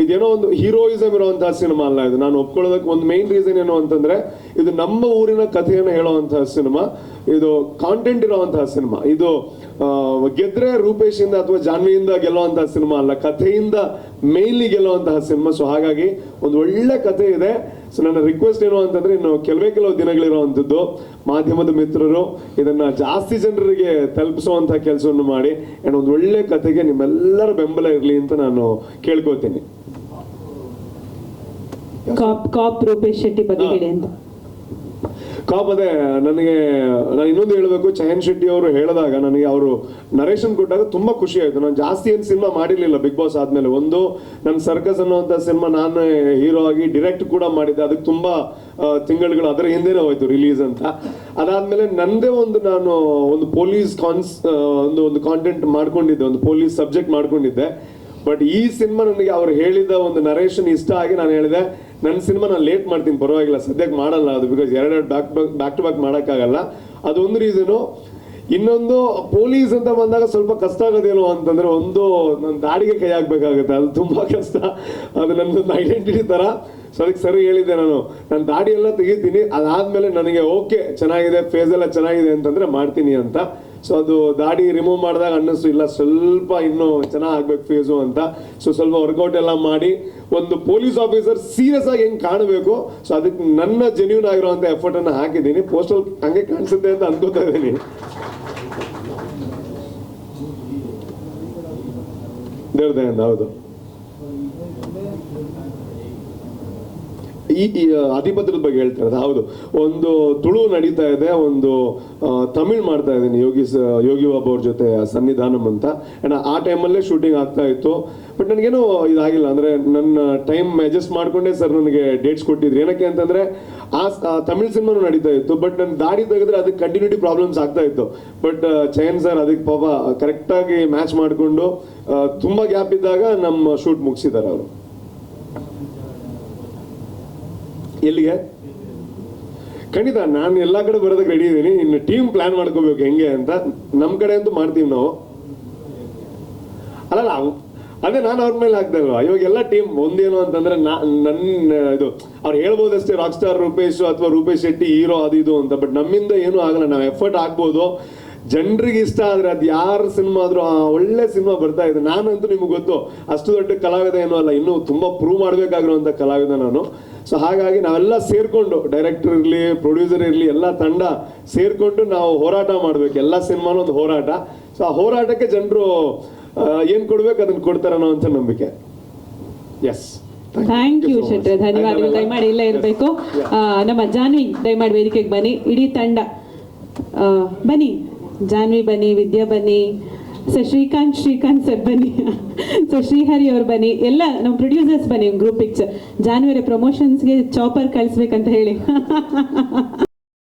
Speaker 12: ಇದೇನೋ ಒಂದು ಹೀರೋಯಿಸಮ್ ಇರುವಂತಹ ಸಿನಿಮಾ ಅಲ್ಲ ಇದು. ನಾನು ಒಪ್ಕೊಳ್ಳೋದಕ್ಕೆ ಒಂದು ಮೇನ್ ರೀಸನ್ ಏನು ಅಂತಂದ್ರೆ, ಇದು ನಮ್ಮ ಊರಿನ ಕಥೆಯನ್ನು ಹೇಳುವಂತಹ ಸಿನಿಮಾ ಇದು ಕಾಂಟೆಂಟ್ ಇರುವಂತಹ ಸಿನಿಮಾ ಇದು ಗೆದ್ರೆ ರೂಪೇಶ್ ಇಂದ ಅಥವಾ ಜಾನ್ವಿಯಿಂದ ಗೆಲ್ಲುವಂತಹ ಸಿನಿಮಾ ಅಲ್ಲ. ಕಥೆಯಿಂದ ಮೇನ್ಲಿ ಗೆಲ್ಲುವಂತಹ ಸಿನಿಮಾ ಸೊ ಹಾಗಾಗಿ ಒಂದು ಒಳ್ಳೆ ಕಥೆ ಇದೆ. ಸೊ ನನ್ನ ರಿಕ್ವೆಸ್ಟ್ ಏನು ಅಂತಂದ್ರೆ ಇನ್ನು ಕೆಲವೇ ಕೆಲವು ದಿನಗಳಿರುವಂಥದ್ದು ಮಾಧ್ಯಮದ ಮಿತ್ರರು ಇದನ್ನ ಜಾಸ್ತಿ ಜನರಿಗೆ ತಲುಪಿಸುವಂತಹ ಕೆಲಸವನ್ನು ಮಾಡಿ ಅಂಡ್ ಒಂದು ಒಳ್ಳೆ ಕಥೆಗೆ ನಿಮ್ಮೆಲ್ಲರ ಬೆಂಬಲ ಇರಲಿ ಅಂತ ನಾನು ಕೇಳ್ಕೊತೀನಿ
Speaker 2: ಕಾಪ್ ಕಾಪ್ ರೂಪೇಶ್ ಶೆಟ್ಟಿ ಬಗ್ಗೆ ಹೇಳಿ ಅಂತ.
Speaker 12: ಕಾಪ್ ನನಗೆ, ನಾನು ಇನ್ನೊಂದು ಹೇಳಬೇಕು ಚಯನ್ ಶೆಟ್ಟಿ ಅವರು ಹೇಳಿದಾಗ ನನಗೆ ಅವರು ನರೇಶನ್ ಕೊಟ್ಟಾಗ ತುಂಬಾ ಖುಷಿ ಆಯ್ತು. ನಾನು ಜಾಸ್ತಿ ಏನು ಸಿನಿಮಾ ಮಾಡಿರಲಿಲ್ಲ ಬಿಗ್ ಬಾಸ್ ಆದಮೇಲೆ. ಒಂದು ನನ್ನ ಸರ್ಕಸ್ ಅನ್ನುವಂಥ ಸಿನಿಮಾ ನಾನು ಹೀರೋ ಆಗಿ ಡಿರೆಕ್ಟ್ ಕೂಡ ಮಾಡಿದ್ದೆ. ಅದಕ್ಕೆ ತುಂಬಾ ತಿಂಗಳುಗಳು ಅದರ ಹಿಂದೆನೇ ಹೋಯ್ತು ರಿಲೀಸ್ ಅಂತ. ಅದಾದಮೇಲೆ ನಂದೇ ಒಂದು ನಾನು ಒಂದು ಪೊಲೀಸ್ ಕಾನ್ಸ್ ಒಂದು ಒಂದು ಕಾಂಟೆಂಟ್ ಮಾಡ್ಕೊಂಡಿದ್ದೆ. ಒಂದು ಪೊಲೀಸ್ ಸಬ್ಜೆಕ್ಟ್ ಮಾಡ್ಕೊಂಡಿದ್ದೆ. ಬಟ್ ಈ ಸಿನಿಮಾ ನನಗೆ ಅವ್ರು ಹೇಳಿದ ಒಂದು ನರೇಶನ್ ಇಷ್ಟ ಆಗಿ ನಾನು ಹೇಳಿದೆ. ನನ್ನ ಸಿನಿಮಾ ನಾನು ಲೇಟ್ ಮಾಡ್ತೀನಿ, ಪರವಾಗಿಲ್ಲ. ಸದ್ಯಕ್ಕೆ ಮಾಡಲ್ಲ ಅದು ಬಿಕಾಸ್ ಎರಡೆರಡು ಬ್ಯಾಕ್ ಬ್ಯಾಕ್ ಟು ಬ್ಯಾಕ್ ಮಾಡೋಕ್ಕಾಗಲ್ಲ. ಅದೊಂದು ರೀಸನು ಇನ್ನೊಂದು ಪೊಲೀಸ್ ಅಂತ ಬಂದಾಗ ಸ್ವಲ್ಪ ಕಷ್ಟ ಆಗೋದೇನೋ ಅಂತಂದ್ರೆ ಒಂದು ನನ್ನ ದಾಡಿಗೆ ಕೈ ಹಾಕ್ಬೇಕಾಗುತ್ತೆ. ಅದು ತುಂಬ ಕಷ್ಟ. ಅದು ನನ್ನೊಂದು ಐಡೆಂಟಿಟಿ ತರ. ಸೊ ಅದಕ್ಕೆ ಸರಿ ಹೇಳಿದ್ದೆ ನಾನು. ನನ್ನ ದಾಡಿಯೆಲ್ಲ ತೆಗಿತೀನಿ. ಅದಾದಮೇಲೆ ನನಗೆ ಓಕೆ ಚೆನ್ನಾಗಿದೆ ಫೇಸ್ ಎಲ್ಲ ಚೆನ್ನಾಗಿದೆ ಅಂತಂದ್ರೆ ಮಾಡ್ತೀನಿ ಅಂತ. ಸೊ ಅದು ದಾಡಿ ರಿಮೂವ್ ಮಾಡಿದಾಗ ಅನ್ನಿಸ್ತು, ಇಲ್ಲ, ಸ್ವಲ್ಪ ಇನ್ನೂ ಚೆನ್ನಾಗಿ ಆಗ್ಬೇಕು ಫೇಸು ಅಂತ. ಸೊ ಸ್ವಲ್ಪ ವರ್ಕೌಟ್ ಎಲ್ಲ ಮಾಡಿ, ಒಂದು ಪೊಲೀಸ್ ಆಫೀಸರ್ ಸೀರಿಯಸ್ ಆಗಿ ಹೆಂಗೆ ಕಾಣಬೇಕು ಸೊ ಅದಕ್ಕೆ ನನ್ನ ಜೆನ್ಯೂನ್ ಆಗಿರುವಂತ ಎಫರ್ಟ್ ಅನ್ನ ಹಾಕಿದ್ದೀನಿ. ಪೋಸ್ಟಲ್ ಹಂಗೆ ಕಾಣಿಸುತ್ತೆ ಅಂತ ಅನ್ಕೋತಾ ಇದ್ದೀನಿ. ದೇವ್ರ ದಯೆಯಿಂದ ಹೌದು. ಈ ಅಧಿಪತ್ರದ ಬಗ್ಗೆ ಹೇಳ್ತಾ ಇರೋದು ಹೌದು. ಒಂದು ತುಳು ನಡೀತಾ ಇದೆ, ಒಂದು ತಮಿಳ್ ಮಾಡ್ತಾ ಇದ್ದೀನಿ, ಯೋಗಿ ಯೋಗಿ ಬಾಬು ಅವ್ರ ಜೊತೆ ಸನ್ನಿಧಾನಂ ಅಂತ. ಆ್ಯಂಡ್ ಆ ಟೈಮಲ್ಲೇ ಶೂಟಿಂಗ್ ಆಗ್ತಾ ಇತ್ತು. ಬಟ್ ನನಗೇನು ಇದಾಗಿಲ್ಲ, ಅಂದರೆ ನನ್ನ ಟೈಮ್ ಅಡ್ಜಸ್ಟ್ ಮಾಡಿಕೊಂಡೇ ಸರ್ ನನಗೆ ಡೇಟ್ಸ್ ಕೊಟ್ಟಿದ್ರು. ಏನಕ್ಕೆ ಅಂತಂದರೆ, ಆ ತಮಿಳ್ ಸಿನಿಮಾನು ನಡೀತಾ ಇತ್ತು. ಬಟ್ ನನ್ನ ದಾಡಿ ತೆಗೆದ್ರೆ ಅದಕ್ಕೆ ಕಂಟಿನ್ಯೂಟಿ ಪ್ರಾಬ್ಲಮ್ಸ್ ಆಗ್ತಾ ಇತ್ತು. ಬಟ್ ಚಯನ್ ಸರ್ ಅದಕ್ಕೆ ಪಾಪ ಕರೆಕ್ಟಾಗಿ ಮ್ಯಾಚ್ ಮಾಡಿಕೊಂಡು ತುಂಬ ಗ್ಯಾಪ್ ಇದ್ದಾಗ ನಮ್ಮ ಶೂಟ್ ಮುಗಿಸಿದ್ದಾರೆ ಅವರು. ಎಲ್ಲಿಗೆ? ಖಂಡಿತ, ನಾನು ಎಲ್ಲ ಕಡೆ ಬರೋದಕ್ಕೆ ರೆಡಿ ಇದ್ದೀನಿ. ಇನ್ನು ಟೀಮ್ ಪ್ಲಾನ್ ಮಾಡ್ಕೋಬೇಕು ಹೆಂಗೆ ಅಂತ ನಮ್ಮ ಕಡೆ ಅಂತೂ ಮಾಡ್ತೀವಿ ನಾವು. ಅಲ್ಲ ಅದೇ ನಾನು ಅವ್ರ ಮೇಲೆ ಆಗ್ತಾ ಇಲ್ವಾ ಇವಾಗ ಎಲ್ಲ ಟೀಮ್ ಒಂದೇನು ಅಂತಂದ್ರೆ ನನ್ನ ಇದು, ಅವ್ರು ಹೇಳ್ಬೋದಷ್ಟೇ ರಾಕ್ ಸ್ಟಾರ್ ರೂಪೇಶ್ ಅಥವಾ ರೂಪೇಶ್ ಶೆಟ್ಟಿ ಹೀರೋ ಅದು ಇದು ಅಂತ. ಬಟ್ ನಮ್ಮಿಂದ ಏನೂ ಆಗಲ್ಲ. ನಾವು ಎಫರ್ಟ್ ಆಗ್ಬೋದು ಜನರಿಗೆ ಇಷ್ಟ ಆದ್ರೆ ಅದು ಯಾರ ಸಿನಿಮಾ ಆದ್ರೂ ಆ ಒಳ್ಳೆ ಸಿನಿಮಾ ಬರ್ತಾ ಇದೆ. ನಾನಂತೂ ನಿಮ್ಗೆ ಗೊತ್ತು ಅಷ್ಟು ದೊಡ್ಡ ಕಲಾವಿದ ಏನೂ ಅಲ್ಲ ಇನ್ನೂ ತುಂಬಾ ಪ್ರೂವ್ ಮಾಡ್ಬೇಕಾಗಿರುವಂತ ಕಲಾವಿದ ನಾನು. ಸೊ ಹಾಗಾಗಿ ನಾವೆಲ್ಲ ಸೇರ್ಕೊಂಡು ಡೈರೆಕ್ಟರ್ ಇರಲಿ ಪ್ರೊಡ್ಯೂಸರ್ ಇರಲಿ ಎಲ್ಲ ತಂಡ ಸೇರ್ಕೊಂಡು ನಾವು ಹೋರಾಟ ಮಾಡ್ಬೇಕು. ಎಲ್ಲ ಸಿನಿಮಾನು ಒಂದು ಹೋರಾಟ. ಸೊ ಆ ಹೋರಾಟಕ್ಕೆ ಜನರು ಏನ್ ಕೊಡ್ಬೇಕು ಅದನ್ನ ಕೊಡ್ತಾರೆ ಅನ್ನೋ ಅಂತ ನಂಬಿಕೆ. ಎಸ್
Speaker 2: ಥ್ಯಾಂಕ್ ಯು ಶೆಟ್ರೆ. ಧನ್ಯವಾದಗಳು. ದಯಮಾಡಿ ಇಲ್ಲೇ ಇರಬೇಕು. ನಮ್ಮ ಜಾನ್ವಿ ದಯಮಾಡಿ ವೇದಿಕೆಗೆ ಬನ್ನಿ. ಇಡೀ ತಂಡ. ಬನ್ನಿ. ಜಾನ್ವಿ ಬನ್ನಿ, ವಿದ್ಯಾ ಬನ್ನಿ, ಸೊ ಶ್ರೀಕಾಂತ್ ಶ್ರೀಕಾಂತ್ ಸರ್ ಬನ್ನಿ, ಸೊ ಶ್ರೀಹರಿ ಅವ್ರು ಬನ್ನಿ, ಎಲ್ಲ ನಮ್ಮ ಪ್ರೊಡ್ಯೂಸರ್ಸ್ ಬನ್ನಿ ಗ್ರೂಪ್ ಪಿಕ್ಚರ್ ಜಾನ್ವರಿ ಪ್ರಮೋಷನ್ಸ್ಗೆ ಚಾಪರ್ ಕಳಿಸ್ಬೇಕಂತ ಹೇಳಿ.